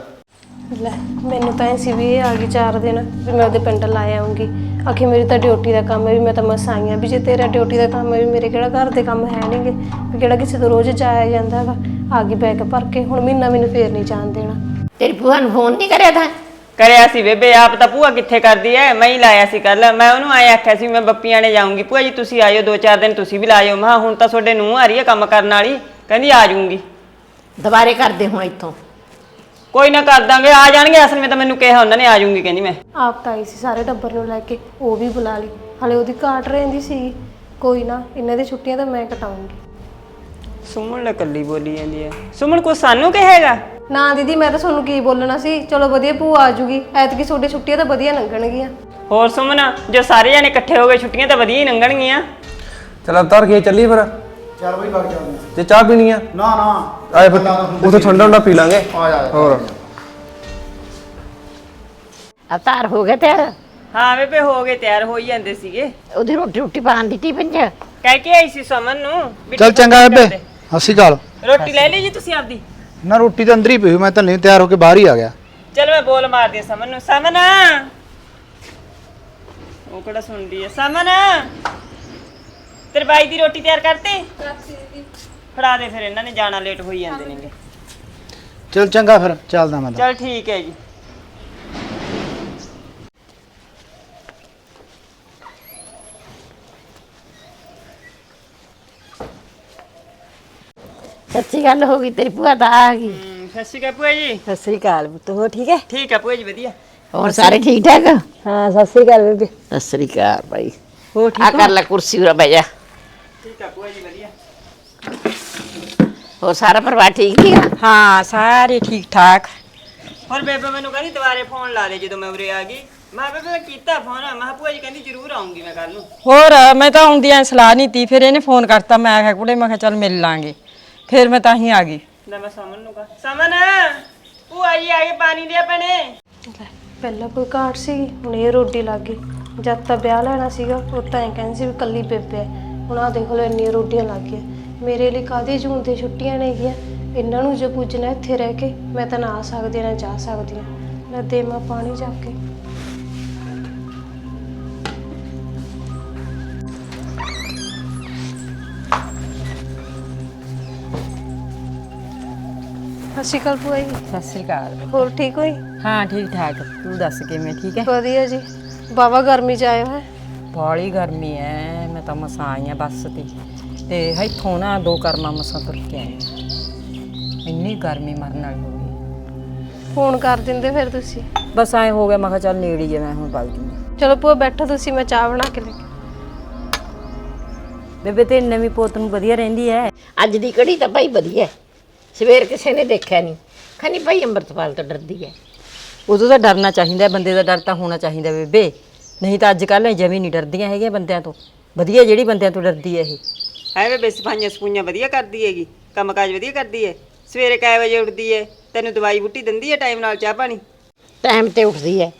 ਲੈ ਮੈਨੂੰ ਤਾਂ ਐ ਸੀ ਵੀ ਇਹ ਆ ਗਈ 4 ਦਿਨ ਵੀ ਮੈਂ ਉਹਦੇ ਪਿੰਡ ਲਾ ਆਉਂਗੀ। ਆਖੇ ਮੇਰੀ ਤਾਂ ਡਿਊਟੀ ਦਾ ਕੰਮ ਹੈ ਵੀ ਮੈਂ ਤਾਂ ਮਸਾਂ ਆਈ ਹਾਂ ਵੀ ਜੇ ਤੇਰਾ ਡਿਊਟੀ ਦਾ ਕੰਮ ਹੈ ਵੀ ਮੇਰੇ ਕਿਹੜਾ ਘਰ ਦੇ ਕੰਮ ਹੈ ਨਹੀਂਗੇ ਵੀ ਕਿਹੜਾ ਕਿਸੇ ਤੋਂ ਰੋਜ਼ ਜਾਇਆ ਜਾਂਦਾ ਹੈਗਾ। ਆ ਗਈ ਬੈਗ ਭਰ ਕੇ ਹੁਣ ਮਹੀਨਾ ਮੈਨੂੰ ਫੇਰ ਨਹੀਂ ਜਾਣ ਦੇਣਾ। ਤੇਰੀ ਭੂਆ ਨੂੰ ਫੋਨ ਨਹੀਂ ਕਰਿਆ ਤਾਂ? ਕਰਿਆ ਸੀ ਬੇਬੇ ਆਪ ਤਾਂ ਭੂਆ ਕਿੱਥੇ ਕਰਦੀ ਐ? ਮੈਂ ਹੀ ਲਾਇਆ ਸੀ ਕੱਲ ਮੈਂ ਉਹਨੂੰ ਆਏ ਆਖਿਆ ਸੀ ਮੈਂ ਬੱਪੀਆਂ ਨੇ ਜਾਊਂਗੀ। ਭੂਆ ਜੀ ਤੁਸੀਂ ਆਇਓ ਦੋ ਚਾਰ ਦਿਨ ਤੁਸੀਂ ਵੀ ਲਾਇਓ। ਮੈਂ ਕਿਹਾ ਹੁਣ ਤਾਂ ਤੁਹਾਡੇ ਨੂੰ ਆ ਰਹੀ ਐ ਕੰਮ ਕਰਨ ਵਾਲੀ। ਕਹਿੰਦੀ ਆ ਜਾਊਂਗੀ। ਦੁਬਾਰੇ ਕਰਦੇ ਹੁਣ ਇੱਥੋਂ। ਕੋਈ ਨਾ ਕਰ ਦਾਂਗੇ ਆ ਜਾਣਗੇ। ਅਸਲ ਵਿੱਚ ਤਾਂ ਮੈਨੂੰ ਕਿਹਾ ਉਹਨਾਂ ਨੇ ਆ ਜਾਊਂਗੀ ਕਹਿੰਦੀ ਮੈਂ। ਆਪ ਤਾਂ ਆਈ ਸੀ ਸਾਰੇ ਟੱਬਰ ਨੂੰ ਲੈ ਕੇ ਉਹ ਵੀ ਬੁਲਾ ਲਈ। ਹਲੇ ਉਹਦੀ ਘਾਟ ਰਹਿੰਦੀ ਸੀ। ਕੋਈ ਨਾ ਇਹਨਾਂ ਦੀ ਛੁੱਟੀਆਂ ਤਾਂ ਮੈਂ ਕਟਾਉਂਗੀ। ਸੁਮਨ ਲੈ ਕੱਲੀ ਬੋਲੀ ਜਾਂਦੀ ਐ। ਸੁਮਨ ਕੋ ਸਾਨੂੰ ਕਹੇਗਾ? ਨਾ ਦੀਦੀ ਮੈਂ ਤਾਂ ਤੁਹਾਨੂੰ ਕੀ ਬੋਲਣਾ ਸੀ? ਚਲੋ ਵਧੀਆ ਭੂਆ ਆ ਜੂਗੀ। ਐਤਕੀ ਤੁਹਾਡੀ ਛੁੱਟੀਆਂ ਤਾਂ ਵਧੀਆ ਲੰਘਣਗੀਆਂ। ਹੋਰ ਸੁਮਨ ਜੋ ਸਾਰੇ ਜਣੇ ਇਕੱਠੇ ਹੋ ਗਏ ਛੁੱਟੀਆਂ ਤਾਂ ਵਧੀਆ ਹੀ ਲੰਘਣਗੀਆਂ। ਚਲ ਅਵਤਾਰ ਕੇ ਚੱਲੀ ਫਿਰ? ਚੱਲ ਬਈ ਵਗ ਚੱਲਦੇ ਜੇ ਚਾਹ ਪੀਣੀ ਆ? ਨਾ ਨਾ। ਆਏ ਫਿਰ ਉੱਥੇ ਠੰਡਾ ਠੰਡਾ ਪੀ ਲਾਂਗੇ। ਆ ਜਾ ਹੋਰ। ਅਵਤਾਰ ਹੋ ਗਿਆ ਤਿਆਰ? ਹਾਂ ਬੇਬੇ ਹੋ ਗਏ ਤਿਆਰ ਹੋ ਹੀ ਜਾਂਦੇ ਸੀਗੇ। ਉਹਦੀ ਰੋਟੀ ਰੋਟੀ ਪਾਣ ਦਿੱਤੀ ਪੰਜ ਕਹਿ ਕੇ ਆਈ ਸੀ ਸੁਮਨ ਨੂੰ ਵੀ ਚੱਲ ਚੰਗਾ ਬੇਬੇ ਹੱਸੀ ਗਾਲ ਰੋਟੀ ਲੈ ਲਈ ਜੀ ਤੁਸੀਂ ਆਪਦੀ? ਨਾ ਰੋਟੀ ਤਾਂ ਅੰਦਰ ਹੀ ਪਈ ਹੋਈ, ਮੈਂ ਤਾਂ ਨਹੀਂ ਤਿਆਰ ਹੋ ਕੇ ਬਾਹਰ ਹੀ ਆ ਗਿਆ। ਚਲ ਮੈਂ ਬੋਲ ਮਾਰਦੀ ਆ ਸਮਨ ਨੂੰ। ਸਮਨ! ਉਹ ਕਿਹੜਾ ਸੁਣਦੀ ਹੈ ਸਮਨ! ਤੇਰੇ ਬਾਈ ਦੀ ਰੋਟੀ ਤਿਆਰ ਕਰਤੀ? ਫੜਾ ਦੇ ਫਿਰ ਇਹਨਾਂ ਨੇ ਜਾਣਾ ਲੇਟ ਹੋਈ ਜਾਂਦੇ ਨੇਗੇ। ਚੱਲ ਚੰਗਾ ਫਿਰ ਚੱਲਦਾ ਮੈਂ ਤਾਂ। ਚਲ ਠੀਕ ਹੈ ਜੀ। ਸੱਚੀ ਗੱਲ ਹੋ ਗਈ ਤੇਰੀ ਭੂਆ ਤਾਂ ਆ ਗਈ। ਹਮ, ਸਤਿ ਸ਼੍ਰੀ ਅਕਾਲ ਭੂਆ ਜੀ। ਸਤਿ ਸ੍ਰੀ ਅਕਾਲ ਪੁੱਤ ਹੋ ਠੀਕ ਹੈ? ਠੀਕ ਆ ਭੂਆ ਜੀ ਵਧੀਆ। ਹੋਰ ਸਾਰੇ ਠੀਕ ਠਾਕ? ਹਾਂ ਸਤਿ ਸ੍ਰੀ ਅਕਾਲ ਬੇਬੇ। ਸਤਿ ਸ੍ਰੀ ਅਕਾਲ ਭਾਈ। ਹੋ ਆ ਕਰ ਲੈ ਕੁਰਸੀ ਉਰਾ ਬਹਿ ਜਾ। ਠੀਕ ਆ ਭੂਆ ਜੀ ਵਧੀਆ। ਹੋਰ ਸਾਰਾ ਪਰਿਵਾਰ ਠੀਕ ਠੀਕ ਆ? ਹਾਂ ਸਾਰੇ ਠੀਕ ਠਾਕ। ਹੋਰ ਬੇਬੇ ਮੈਨੂੰ ਕਹਿੰਦੀ ਦੁਬਾਰੇ ਫੋਨ ਲਾ ਦੇ ਜਦੋਂ ਮੈਂ ਉਰੇ ਆ ਗਈ। ਮੈਂ ਬੇਬੇ ਮੈਂ ਕੀਤਾ ਫੋਨ? ਮੈਂ ਕਿਹਾ ਭੂਆ ਜੀ ਕਹਿੰਦੀ ਜ਼ਰੂਰ ਆਉਂਗੀ ਮੈਂ ਕੱਲ ਨੂੰ। ਹੋਰ ਮੈਂ ਤਾਂ ਆਉਂਦੀਆਂ ਸਲਾਹ ਨਹੀਂ ਤੀ ਫਿਰ ਇਹਨੇ ਫੋਨ ਕਰਤਾ ਮੈਂ ਆਖਿਆ ਕੁੜੇ ਮੈਂ ਕਿਹਾ ਚੱਲ ਮਿਲ ਲਾਂਗੇ। ਫਿਰ ਮੈਂ ਤਾਂ ਹੀ ਆ ਗਈ। ਲੈ ਮੈਂ ਸਮਨ ਨੂੰ ਕਹਾ। ਸਮਨ ਭੂਆ ਜੀ ਆ ਕੇ ਪਾਣੀ ਦੇ ਆਪਣੇ। ਲੈ, ਪਹਿਲਾਂ ਕੋਈ ਘਾਟ ਸੀ ਹੁਣ ਇਹ ਰੋਟੀ ਲੱਗ ਗਈ। ਜਦ ਤਾਂ ਵਿਆਹ ਲੈਣਾ ਸੀਗਾ ਉਹ ਤਾਂ ਐਂ ਕਹਿੰਦੇ ਸੀ ਵੀ ਕੱਲੀ ਬੇਬੇ ਹੈ। ਹੁਣ ਆ ਦੇਖ ਲਓ ਇੰਨੀਆਂ ਰੋਟੀਆਂ ਲੱਗ ਗਈਆਂ। ਮੇਰੇ ਲਈ ਕਾਹਦੇ ਜੂਨ ਦੀਆਂ ਛੁੱਟੀਆਂ ਨੇ ਗੀਆਂ। ਇਹਨਾਂ ਨੂੰ ਜੇ ਪੁੱਜਣਾ ਇੱਥੇ ਰਹਿ ਕੇ ਮੈਂ ਤਾਂ ਨਾ ਆ ਸਕਦੀ ਨਾ ਜਾ ਸਕਦੀ। ਹਾਂ ਮੈਂ ਦੇਵਾਂ ਪਾਣੀ ਜਾ ਕੇ। ਸਤਿ ਸ਼੍ਰੀ ਅਕਾਲ ਭੂਆ ਜੀ। ਸਤਿ ਸ੍ਰੀ ਅਕਾਲ। ਹੋਰ ਠੀਕ ਹੋਈ ਹਾਂ ਠੀਕ ਠਾਕ। ਤੂੰ ਦੱਸ ਕਿਵੇਂ ਠੀਕ ਹੈ ਵਧੀਆ ਜੀ। ਬਾਵਾ ਗਰਮੀ ਚ ਆਏ ਹੋਏ ਬਾਲੀ ਗਰਮੀ ਐ ਮੈਂ ਤਾਂ ਮਸਾਂ ਆਈ ਆ ਬੱਸ ਤੇ। ਤੇ ਇੱਥੋਂ ਨਾ ਦੋ ਕਰਮਾ ਮਸਾਂ ਤੁਰ ਕੇ ਆਈ ਆਂ। ਇੰਨੀ ਗਰਮੀ ਮਰਨ ਵਾਲੀ ਹੋ ਗਈ। ਫੋਨ ਕਰ ਦਿੰਦੇ ਫਿਰ ਤੁਸੀਂ। ਬਸ ਐ ਹੋ ਗਿਆ ਮੈਂ ਕਿਹਾ ਚੱਲ ਨੇੜੇ ਹੀ ਆ ਮੈਂ ਹੁਣ ਵਗ ਜੂੰਗੀ ਚਲੋ ਭੂਆ ਬੈਠੋ ਤੁਸੀਂ ਮੈਂ ਚਾਹ ਬਣਾ ਕੇ ਲੈ ਕੇ। ਬੇਬੇ ਤੇ ਨਵੀਂ ਪੋਤ ਨੂੰ ਵਧੀਆ ਰਹਿੰਦੀ ਐ? ਅੱਜ ਦੀ ਕੜੀ ਤਾਂ ਭਾਈ ਵਧੀਆ ਹੈ। ਸਵੇਰ ਕਿਸੇ ਨੇ ਦੇਖਿਆ ਨਹੀਂ। ਖਨੀ ਭਾਈ ਅੰਮ੍ਰਿਤਪਾਲ ਤੋਂ ਡਰਦੀ ਹੈ ਉਦੋਂ ਤਾਂ ਡਰਨਾ ਚਾਹੀਦਾ ਬੰਦੇ ਦਾ ਡਰ ਤਾਂ ਹੋਣਾ ਚਾਹੀਦਾ ਬੇਬੇ। ਨਹੀਂ ਤਾਂ ਅੱਜ ਕੱਲ੍ਹ ਜਮੀ ਨਹੀਂ ਡਰਦੀਆਂ ਹੈਗੀਆਂ ਬੰਦਿਆਂ ਤੋਂ। ਵਧੀਆ ਜਿਹੜੀ ਬੰਦਿਆਂ ਤੋਂ ਡਰਦੀ ਐ ਇਹ। ਐ ਵੇ ਸਫਾਈਆਂ ਸਪੂਈਆਂ ਵਧੀਆ ਕਰਦੀ ਹੈਗੀ ਕੰਮਕਾਜ ਵਧੀਆ ਕਰਦੀ ਹੈ ਸਵੇਰੇ ਕਾਏ ਵਜੇ ਉੱਠਦੀ ਹੈ ਤੈਨੂੰ ਦਵਾਈ ਬੂਟੀ ਦਿੰਦੀ ਹੈ ਟਾਈਮ ਨਾਲ ਚਾਹ ਪਾਣੀ? ਟਾਈਮ ਤੇ ਉੱਠਦੀ ਹੈ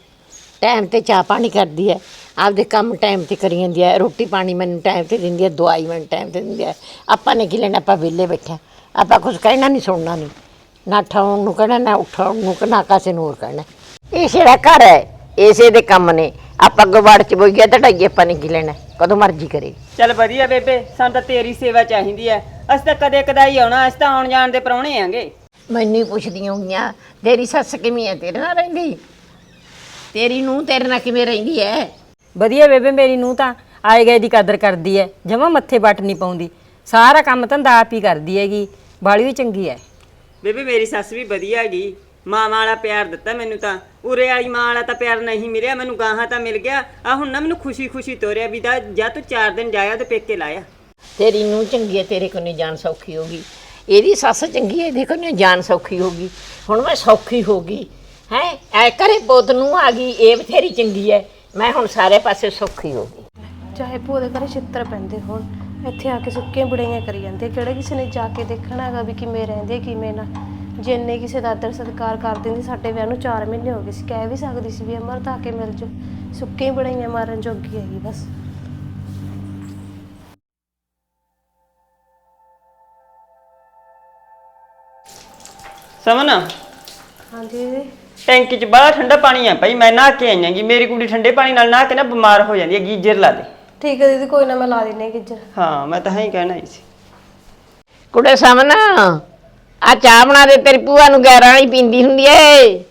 ਟਾਈਮ ਤੇ ਚਾਹ ਪਾਣੀ ਕਰਦੀ ਹੈ ਆਪਦੇ ਕੰਮ ਟਾਈਮ ਤੇ ਕਰੀ ਜਾਂਦੀ ਹੈ ਰੋਟੀ ਪਾਣੀ ਮੈਨੂੰ ਟਾਈਮ ਤੇ ਦਿੰਦੀ ਹੈ ਦਵਾਈ ਮੈਨੂੰ ਟਾਈਮ ਤੇ ਦਿੰਦੀ ਹੈ ਆਪਾਂ ਨੇ ਕੀ ਲੈਣਾ ਆਪਾਂ ਵਿਹਲੇ ਬੈਠੇ ਆਪਾਂ ਕੁਝ ਕਹਿਣਾ ਨਹੀਂ ਸੁਣਨਾ ਨਹੀਂ। ਨਾ ਠਾਉਣ ਨੂੰ ਕਹਿਣਾ ਨਾ ਉਠਾਉਣ ਨੂੰ ਕਹਿਣਾ ਕਾਸੇ ਨੂੰ ਹੋਰ ਕਹਿਣਾ। ਇਸੇ ਦਾ ਘਰ ਹੈ ਇਸੇ ਦੇ ਕੰਮ ਨੇ। ਆਪਾਂ ਗਵਾੜ ਚ ਬੋਈ ਗਿਆ ਤਾਂ ਢਾਈ ਆਪਾਂ ਨੇ ਕੀ ਲੈਣਾ ਕਦੋਂ ਮਰਜ਼ੀ ਕਰੇ। ਚੱਲ ਵਧੀਆ ਬੇਬੇ ਸਾਨੂੰ ਤਾਂ ਤੇਰੀ ਸੇਵਾ ਚਾਹੀਦੀ ਹੈ। ਅਸੀਂ ਤਾਂ ਕਦੇ ਕਦਾਈ ਆਉਣਾ ਅਸੀਂ ਤਾਂ ਆਉਣ ਜਾਣ ਦੇ ਪਰੌਣੇ ਆਂਗੇ। ਮੈਨੂੰ ਹੀ ਪੁੱਛਦੀਆਂ ਹੋਈਆਂ ਤੇਰੀ ਸੱਸ ਕਿਵੇਂ ਹੈ? ਤੇਰੇ ਨਾਲ ਰਹਿੰਦੀ? ਤੇਰੀ ਨੂੰ ਤੇਰੇ ਨਾਲ ਕਿਵੇਂ ਰਹਿੰਦੀ ਹੈ? ਵਧੀਆ ਬੇਬੇ ਮੇਰੀ ਨੂੰ ਤਾਂ ਆਏ ਗਏ ਦੀ ਕਦਰ ਕਰਦੀ ਐ ਜਮਾ ਮੱਥੇ ਵੱਟ ਨਹੀਂ ਪਾਉਂਦੀ। ਸਾਰਾ ਕੰਮ ਧੰਦਾ ਆਪ ਹੀ ਕਰਦੀ ਹੈਗੀ। ਬਾਲੀ ਵੀ ਚੰਗੀ ਐ। ਬੇਬੇ ਮੇਰੀ ਸੱਸ ਵੀ ਵਧੀਆ ਹੈਗੀ। ਮਾਂ ਵਾਲਾ ਪਿਆਰ ਦਿੱਤਾ ਮੈਨੂੰ ਤਾਂ। ਉਰੇ ਵਾਲੀ ਮਾਂ ਵਾਲਾ ਤਾਂ ਪਿਆਰ ਨਹੀਂ ਮਿਲਿਆ ਮੈਨੂੰ ਗਾਹਾਂ ਤਾਂ ਮਿਲ ਗਿਆ। ਆ ਹੁਣ ਨਾ ਮੈਨੂੰ ਖੁਸ਼ੀ ਖੁਸ਼ੀ ਤੋਰਿਆ ਵੀ ਦਾ ਜਾਂ ਤੂੰ 4 ਦਿਨ ਜਾਇਆ ਤੇ ਪੇਕੇ ਲਾਇਆ। ਤੇਰੀ ਨੂੰ ਚੰਗੀ ਹੈ ਤੇਰੇ ਕੋਲ ਨਹੀਂ ਜਾਨ ਸੌਖੀ ਹੋਗੀ। ਇਹਦੀ ਸੱਸ ਚੰਗੀ ਹੈ ਇਹਦੇ ਕੋਲ ਨਹੀਂ ਜਾਨ ਸੌਖੀ ਹੋਗੀ। ਹੁਣ ਮੈਂ ਸੌਖੀ ਹੋਗੀ ਹੈ? ਐ ਕਰੇ ਪੁੱਤ ਨੂੰ ਆ ਗਈ ਇਹ ਬਥੇਰੀ ਚੰਗੀ ਹੈ ਮੈਂ ਹੁਣ ਸਾਰੇ ਪਾਸੇ ਸੌਖੀ ਹੋਗੀ ਚਾਹੇ ਭੂਆ ਦੇ ਘਰੇ ਛਿੱਤਰ ਪੈਂਦੇ ਹੋਣ। ਇੱਥੇ ਆ ਕੇ ਸੁੱਕੀਆਂ ਬੜਾਈਆਂ ਕਰੀ ਜਾਂਦੇ ਕਿਹੜਾ ਕਿਸੇ ਨੇ ਜਾ ਕੇ ਦੇਖਣਾ ਹੈਗਾ ਵੀ ਕਿਵੇਂ ਰਹਿੰਦੇ ਕਿਵੇਂ ਨਾ। ਜੇ ਇੰਨੇ ਕਿਸੇ ਦਾ ਆਦਰ ਸਤਿਕਾਰ ਕਰ ਦਿੰਦੀ ਸਾਡੇ ਵਿਆਹ ਨੂੰ 4 ਮਹੀਨੇ ਹੋ ਗਏ ਸੀ ਕਹਿ ਵੀ ਸਕਦੀ ਸੀ ਵੀ ਅਮਰਤ ਆ ਕੇ ਮਿਲ ਜੋ ਸੁੱਕੀਆਂ ਬੜਾਈਆਂ ਮਾਰਨ ਜੋਗੀ ਹੈਗੀ ਬਸ। ਸਮਨ? ਹਾਂਜੀ। ਦੀਦੀ ਟੈਂਕੀ 'ਚ ਬੜਾ ਠੰਡਾ ਪਾਣੀ ਆ ਭਾਈ ਮੈਂ ਨਹਾ ਕੇ ਆਈ ਆਂਗੀ ਮੇਰੀ ਕੁੜੀ ਠੰਡੇ ਪਾਣੀ ਨਾਲ ਨਹਾ ਕੇ ਨਾ ਬਿਮਾਰ ਹੋ ਜਾਂਦੀ ਹੈ ਗੀਜਰ ਲਾ ਦੇ। ਠੀਕ ਹੈ ਦੀਦੀ ਕੋਈ ਨਾ ਮੈਂ ਲਾ ਦਿੰਨੀ ਗਿੱਜਰ। ਹਾਂ ਮੈਂ ਤਾਂ ਹੀ ਕਹਿਣਾ ਹੀ ਸੀ। ਕੁੜੇ ਸਾਹਮਣਾ ਆ ਚਾਹ ਬਣਾ ਦੇ ਤੇਰੀ ਭੂਆ ਨੂੰ ਗੈਰਾਂ ਵਾਲੀ ਪੀਂਦੀ ਹੁੰਦੀ ਏ।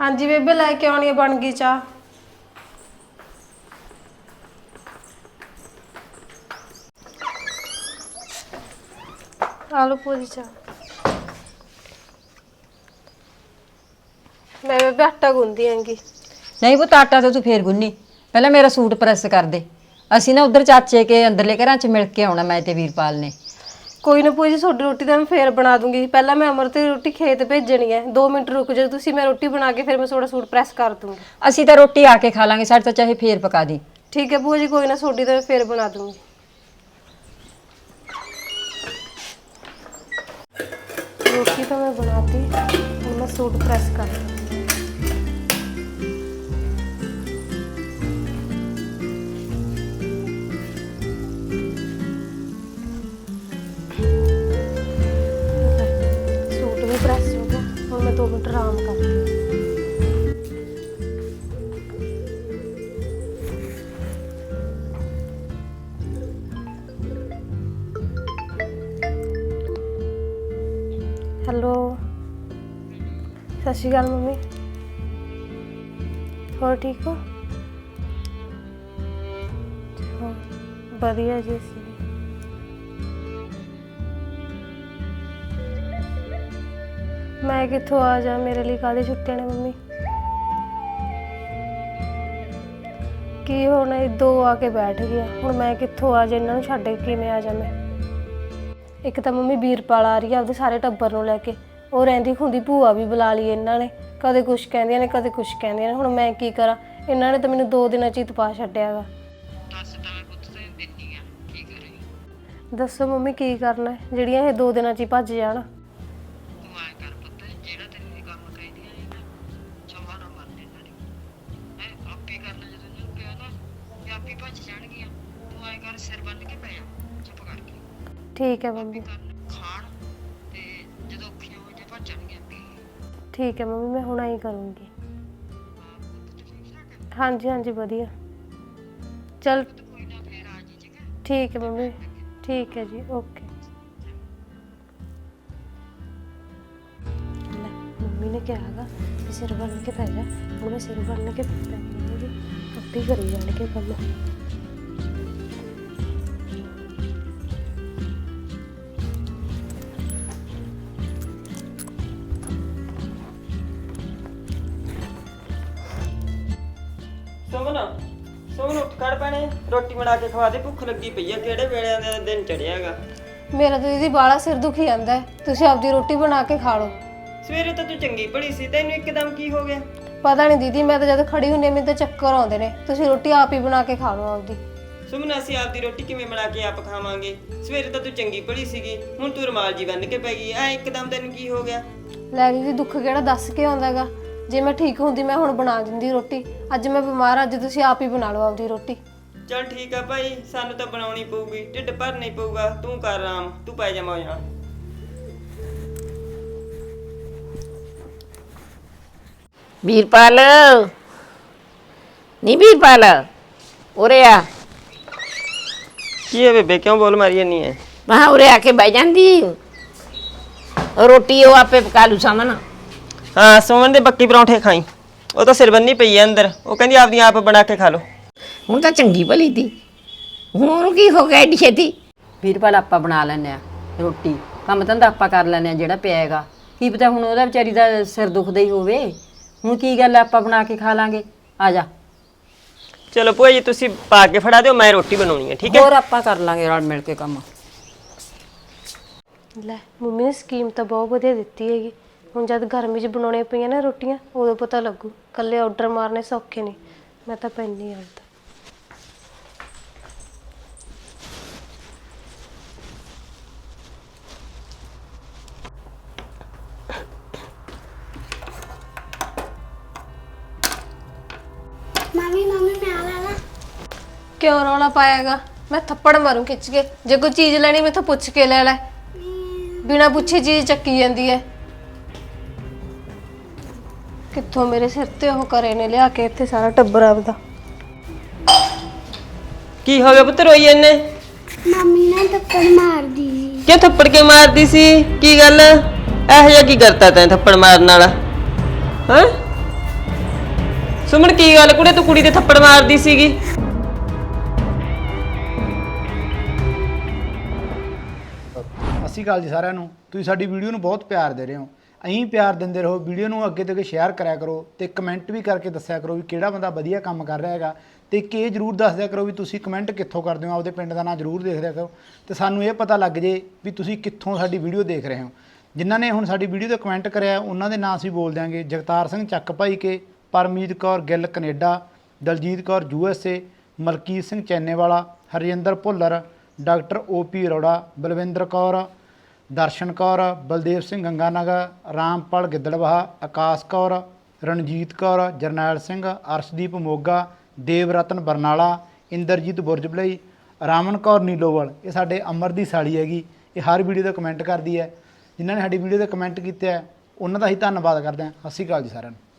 ਹਾਂਜੀ ਬੇਬੇ ਲੈ ਕੇ ਆਉਣੀ ਹੈ ਬਣ ਗਈ ਚਾਹ। ਆਲੂ ਪੂਰੀ ਚਾਹ। ਮੈਂ ਬੇਬੇ ਆਟਾ ਗੁੰਦੀ ਆਂਗੀ ਨਹੀਂ ਉਹ ਆਟਾ ਤਾਂ ਤੂੰ ਫੇਰ ਗੁੰਨੀ। ਪਹਿਲਾਂ ਮੇਰਾ ਸੂਟ ਪ੍ਰੈਸ ਕਰ ਦੇ। ਅਸੀਂ ਨਾ ਉਧਰ ਚਾਚੇ ਕੇ ਅੰਦਰਲੇ ਘਰਾਂ 'ਚ ਮਿਲ ਕੇ ਆਉਣਾ ਮੈਂ ਤੇ ਵੀਰਪਾਲ ਨੇ। ਕੋਈ ਨਾ ਪੂਜੀ ਤੁਹਾਡੀ ਰੋਟੀ ਤਾਂ ਮੈਂ ਫੇਰ ਬਣਾ ਦੂੰਗੀ। ਪਹਿਲਾਂ ਮੈਂ ਅਮਰ ਤੇ ਰੋਟੀ ਖੇਤ ਭੇਜਣੀ ਹੈ। 2 ਮਿੰਟ ਰੁਕ ਜਾਓ ਤੁਸੀਂ ਮੈਂ ਰੋਟੀ ਬਣਾ ਕੇ ਫਿਰ ਮੈਂ ਤੁਹਾਡਾ ਸੂਟ ਪ੍ਰੈਸ ਕਰ ਦੂੰਗੀ। ਅਸੀਂ ਤਾਂ ਰੋਟੀ ਆ ਕੇ ਖਾ ਲਾਂਗੇ ਸਾਡੇ ਤਾਂ ਚਾਹੇ ਫੇਰ ਪਕਾ ਦੀ। ਠੀਕ ਹੈ ਭੂਆ ਜੀ ਕੋਈ ਨਾ ਤੁਹਾਡੀ ਤਾਂ ਮੈਂ ਫੇਰ ਬਣਾ ਦੂੰਗੀ। ਰੋਟੀ ਤਾਂ ਮੈਂ ਬਣਾਤੀ ਹੁਣ ਮੈਂ ਸੂਟ ਪ੍ਰੈਸ ਕਰ ਦੂੰਗੀ। ਸ਼੍ਰੀ ਅਕਾਲ ਮੰਮੀ। ਹੋਰ ਠੀਕ ਹੋ? ਹਾਂ ਵਧੀਆ ਜੀ ਅਸੀਂ ਮੈਂ ਕਿੱਥੋਂ ਆ ਜਾ, ਮੇਰੇ ਲਈ ਕਾਹਦੀ ਛੁੱਟੀਆਂ ਨੇ ਮੰਮੀ? ਕੀ ਹੁਣ ਇਹ ਦੋ ਆ ਕੇ ਬੈਠ ਗਿਆ ਹੁਣ ਮੈਂ ਕਿੱਥੋਂ ਆ ਜਾ, ਇਹਨਾਂ ਨੂੰ ਛੱਡ ਕੇ ਕਿਵੇਂ ਆ ਜਾ ਮੈਂ? ਇੱਕ ਤਾਂ ਮੰਮੀ ਵੀਰਪਾਲ ਆ ਰਹੀ ਆ, ਆਪਦੇ ਸਾਰੇ ਟੱਬਰ ਨੂੰ ਲੈ ਕੇ। ਉਹ ਰਹਿੰਦੀ ਖੁੰਦੀ ਭੂਆ ਵੀ ਬੁਲਾ ਲਈ ਇਹਨਾਂ ਨੇ। ਕਦੇ ਕੁਛ ਕਹਿੰਦੀਆਂ ਨੇ ਕਦੇ ਕੁਛ ਕਹਿੰਦੀਆਂ ਨੇ। ਹੁਣ ਮੈਂ ਕੀ ਕਰਾਂ? ਇਹਨਾਂ ਨੇ ਤਾਂ ਮੈਨੂੰ ਦੋ ਦਿਨਾਂ ਚ ਹੀ ਤਪਾ ਛੱਡਿਆਗਾ ਦੱਸੋ ਮੰਮੀ ਕੀ ਕਰਨਾ ਹੈ? ਜਿਹੜੀਆਂ ਇਹ ਦੋ ਦਿਨਾਂ ਚ ਹੀ ਭੱਜ ਜਾਣ। ਠੀਕ ਹੈ ਮੰਮੀ। ਠੀਕ ਹੈ ਮੰਮੀ ਮੈਂ ਹੁਣ ਆਈ ਕਰੂੰਗੀ ਹਾਂਜੀ ਹਾਂਜੀ ਵਧੀਆ ਚਲ ਠੀਕ ਹੈ ਮੰਮੀ ਠੀਕ ਹੈ ਜੀ ਓਕੇ ਲੈ ਮੰਮੀ ਨੇ ਕਿਹਾ ਹੈਗਾ ਕਿ ਸਿਰ ਬੰਨ ਕੇ ਪੈ ਜਾ ਹੁਣ ਮੈਂ ਸਿਰ ਬੰਨ ਕੇ ਪੈ ਜਾਵਾਂਗੀ ਆਪੇ ਹੀ ਕਰੀ ਜਾਣਗੇ ਕੰਮ ਰੋਟੀ ਬਣਾ ਕੇ ਖਵਾ ਦੇ ਭੁੱਖ ਲੱਗੀ ਪਈ ਆ ਕਿਹੜੇ ਵੇਲੇ ਦਾ ਦਿਨ ਚੜਿਆਗਾ ਮੇਰਾ ਤਾਂ ਦੀਦੀ ਬਾਲਾ ਸਿਰ ਦੁਖੀ ਜਾਂਦਾ ਹੈ। ਤੁਸੀਂ ਆਪਦੀ ਰੋਟੀ ਬਣਾ ਕੇ ਖਾ ਲਓ। ਸਵੇਰੇ ਤਾਂ ਤੂੰ ਚੰਗੀ ਭਲੀ ਸੀ ਤੈਨੂੰ ਇੱਕਦਮ ਕੀ ਹੋ ਗਿਆ? ਪਤਾ ਨਹੀਂ ਦੀਦੀ ਮੈਂ ਤਾਂ ਜਦ ਖੜੀ ਹੁੰਨੀ ਹਾਂ, ਮੈਨੂੰ ਤਾਂ ਚੱਕਰ ਆਉਂਦੇ ਨੇ। ਤੁਸੀਂ ਰੋਟੀ ਆਪ ਹੀ ਬਣਾ ਕੇ ਖਾ ਲਓ ਆਪਦੀ। ਸੁਮਨ ਅਸੀਂ ਆਪਦੀ ਰੋਟੀ ਕਿਵੇਂ ਬਣਾ ਕੇ ਆਪ ਖਾਵਾਂਗੇ? ਸਵੇਰੇ ਤਾਂ ਤੂੰ ਚੰਗੀ ਭਲੀ ਸੀਗੀ ਹੁਣ ਤੂੰ ਰਮਾਲ ਜੀ ਬੰਨ ਕੇ ਪੈ ਗਈ ਐ ਇੱਕਦਮ ਤੈਨੂੰ ਕੀ ਹੋ ਗਿਆ? ਲੈ ਦੀਦੀ ਦੁੱਖ ਕਿਹੜਾ ਦੱਸ ਕੇ ਆਉਂਦਾਗਾ ਜੇ ਮੈਂ ਠੀਕ ਹੁੰਦੀ ਮੈਂ ਹੁਣ ਬਣਾ ਦਿੰਦੀ ਰੋਟੀ। ਅੱਜ ਮੈਂ ਬਿਮਾਰ ਹਾਂ, ਅੱਜ ਤੁਸੀਂ ਆਪ ਹੀ ਬਣਾ ਲਓ ਆਪਦੀ ਰੋਟੀ। ਚਲ ਠੀਕ ਆ ਭਾਈ ਸਾਨੂੰ ਤਾਂ ਬਣਾਉਣੀ ਪਊਗੀ ਢਿੱਡ ਭਰਨਾ ਹੀ ਪਊਗਾ ਤੂੰ ਕਰ ਆਰਾਮ ਤੂੰ ਪੈ ਜਾ। ਮੌਜ ਨਾਲ ਵੀਰਪਾਲ? ਨਹੀਂ ਵੀਰਪਾਲ ਉਰੇ ਆ। ਕੀ ਹੈ ਬੇਬੇ ਕਿਉਂ ਬੋਲ ਮਾਰੀ ਜਾਨੀ ਐ? ਵਾਹ ਉਰੇ ਆ ਕੇ ਬਹਿ ਜਾਂਦੀ। ਰੋਟੀ ਉਹ ਆਪੇ ਪਕਾ ਲੂ ਸਾਮਨ ਹਾਂ ਸੁਮਨ ਦੇ ਬੱਕੀ ਪਰੌਂਠੇ ਖਾਈ। ਉਹ ਤਾਂ ਸਿਰ ਬੰਨੀ ਪਈ ਐ ਅੰਦਰ। ਉਹ ਕਹਿੰਦੀ ਆਪਦੀ ਆਪ ਬਣਾ ਕੇ ਖਾ ਲਓ। ਹੁਣ ਤਾਂ ਚੰਗੀ ਭਲੀ ਤੀ। ਹੁਣ ਉਹਨੂੰ ਕੀ ਹੋ ਗਿਆ ਏਡੀ ਛੇਤੀ? ਵੀਰਪਾਲ ਆਪਾਂ ਬਣਾ ਲੈਨੇ ਆ ਰੋਟੀ। ਕੰਮ ਧੰਦਾ ਆਪਾਂ ਕਰ ਲੈਨੇ ਆ ਜਿਹੜਾ ਪਿਆ ਹੈਗਾ। ਕੀ ਪਤਾ ਹੁਣ ਉਹਦਾ ਵਿਚਾਰੀ ਦਾ ਸਿਰ ਦੁਖਦਾ ਹੀ ਹੋਵੇ। ਹੁਣ ਕੀ ਗੱਲ ਆ, ਆਪਾਂ ਬਣਾ ਕੇ ਖਾ ਲਾਂਗੇ। ਆ ਜਾ। ਚਲੋ ਭੂਆ ਜੀ ਤੁਸੀਂ ਪਾ ਕੇ ਫੜਾ ਦਿਓ ਮੈਂ ਰੋਟੀ ਬਣਾਉਣੀ ਹੈ ਠੀਕ ਹੈ? ਹੋਰ ਆਪਾਂ ਕਰ ਲਾਂਗੇ ਰਲ ਮਿਲ ਕੇ ਕੰਮ। ਲੈ ਮੰਮੀ ਨੇ ਸਕੀਮ ਤਾਂ ਬਹੁਤ ਵਧੀਆ ਦਿੱਤੀ ਹੈਗੀ। ਹੁਣ ਜਦ ਗਰਮੀ 'ਚ ਬਣਾਉਣੀਆਂ ਪਈਆਂ ਨਾ ਰੋਟੀਆਂ ਉਦੋਂ ਪਤਾ ਲੱਗੂ। ਕੱਲੇ ਆਰਡਰ ਮਾਰਨੇ ਸੌਖੇ ਨਹੀਂ ਮੈਂ ਤਾਂ ਪੈਣੀ ਹਾਂ ਮੰਮੀ ਮੰਮੀ ਮੈਂ ਆ ਲਾ ਕਿਉਂ ਰੌਲਾ ਪਾਏਗਾ ਮੈਂ ਥੱਪੜ ਮਾਰੂ ਖਿੱਚ ਕੇ। ਜੇ ਕੋਈ ਚੀਜ਼ ਲੈਣੀ ਮੈਥੋਂ ਪੁੱਛ ਕੇ ਲੈ ਲੈ। ਬਿਨਾ ਪੁੱਛੇ ਚੀਜ਼ ਚੱਕੀ ਜਾਂਦੀ ਹੈ ਕਿੱਥੋਂ ਮੇਰੇ ਸਿਰ ਤੇ ਉਹ ਕਰੇ ਨੇ ਲਿਆ ਕੇ ਇੱਥੇ ਸਾਰਾ ਟੱਬਰ ਆਪਦਾ? ਕੀ ਹੋ ਗਿਆ ਪੁੱਤ ਰੋਈ ਐਨੇ ਮੰਮੀ ਨਾ ਟੱਕਰ ਮਾਰਦੀ ਸੀ। ਕਿਉਂ ਥੱਪੜ ਕੇ ਮਾਰਦੀ ਸੀ? ਕੀ ਗੱਲ? ਇਹੋ ਜਿਹਾ ਕੀ ਕਰਤਾ ਤੈਂ ਥੱਪੜ ਮਾਰਨ ਵਾਲਾ? ਹਾਂ? ਸੁਮਨ, ਕੀ ਗੱਲ? ਕੁੜੇ, ਤੂੰ ਕੁੜੀ ਦੇ ਥੱਪੜ ਮਾਰਦੀ ਸੀਗੀ। ਸਤਿ ਸ਼੍ਰੀ ਅਕਾਲ ਜੀ ਸਾਰਿਆਂ ਨੂੰ। ਤੁਸੀਂ ਸਾਡੀ ਵੀਡੀਓ ਨੂੰ ਬਹੁਤ ਪਿਆਰ ਦੇ ਰਹੇ ਹੋ। ਐਂ ਪਿਆਰ ਦਿੰਦੇ ਰਹੋ। ਵੀਡੀਓ ਨੂੰ ਅੱਗੇ ਤੋਂ ਅੱਗੇ ਸ਼ੇਅਰ ਕਰਿਆ ਕਰੋ ਤੇ ਕਮੈਂਟ ਵੀ ਕਰਕੇ ਦੱਸਿਆ ਕਰੋ ਵੀ ਕਿਹੜਾ ਬੰਦਾ ਵਧੀਆ ਕੰਮ ਕਰ ਰਿਹਾ ਹੈਗਾ ਤੇ ਇੱਕ ਇਹ ਜਰੂਰ ਦੱਸ ਦਿਆ ਕਰੋ ਵੀ ਤੁਸੀਂ ਕਮੈਂਟ ਕਿੱਥੋਂ ਕਰਦੇ ਹੋ, ਆਪਦੇ ਪਿੰਡ ਦਾ ਨਾਂ ਜਰੂਰ ਦੇਖ ਦਿਆ ਕਰੋ। ਤੇ ਸਾਨੂੰ ਇਹ ਪਤਾ ਲੱਗ ਜੇ ਵੀ ਤੁਸੀਂ ਕਿੱਥੋਂ ਸਾਡੀ ਵੀਡੀਓ ਦੇਖ ਰਹੇ ਹੋ। ਜਿਨ੍ਹਾਂ ਨੇ ਹੁਣ ਸਾਡੀ ਵੀਡੀਓ ਤੇ ਕਮੈਂਟ ਕਰਿਆ, ਉਹਨਾਂ ਦੇ ਨਾਂ ਅਸੀਂ ਬੋਲ ਦਿਆਂਗੇ। Jagtar Singh Chak Bhai Ke Paramjit Kaur Gill Canada, Daljit Kaur U S A, Malkit Singh Chainewala Harjinder Bhullar, doctor O P Arora, Balwinder Kaur, Darshan Kaur, Baldev Singh Ganganagar, Rampal Gidderbaha, Akash Kaur, Ranjit Kaur, Jarnail Singh, Arshdeep Moga Dev Ratan Barnala, Inderjit Burjbalai Raman Kaur Nilowal. ਇਹ ਸਾਡੇ ਅਮਰ ਦੀ ਸਾਲੀ ਹੈਗੀ। ਇਹ ਹਰ video ਤੇ comment ਕਰਦੀ ਹੈ। ਜਿਨ੍ਹਾਂ ਨੇ ਸਾਡੀ ਵੀਡੀਓ ਤੇ ਕਮੈਂਟ ਕੀਤੇ ਹੈ, ਉਹਨਾਂ ਦਾ ਹੀ ਧੰਨਵਾਦ ਕਰਦੇ ਹਾਂ। ਸਤਿ ਸ਼੍ਰੀ ਅਕਾਲ ਜੀ ਸਾਰਿਆਂ ਨੂੰ।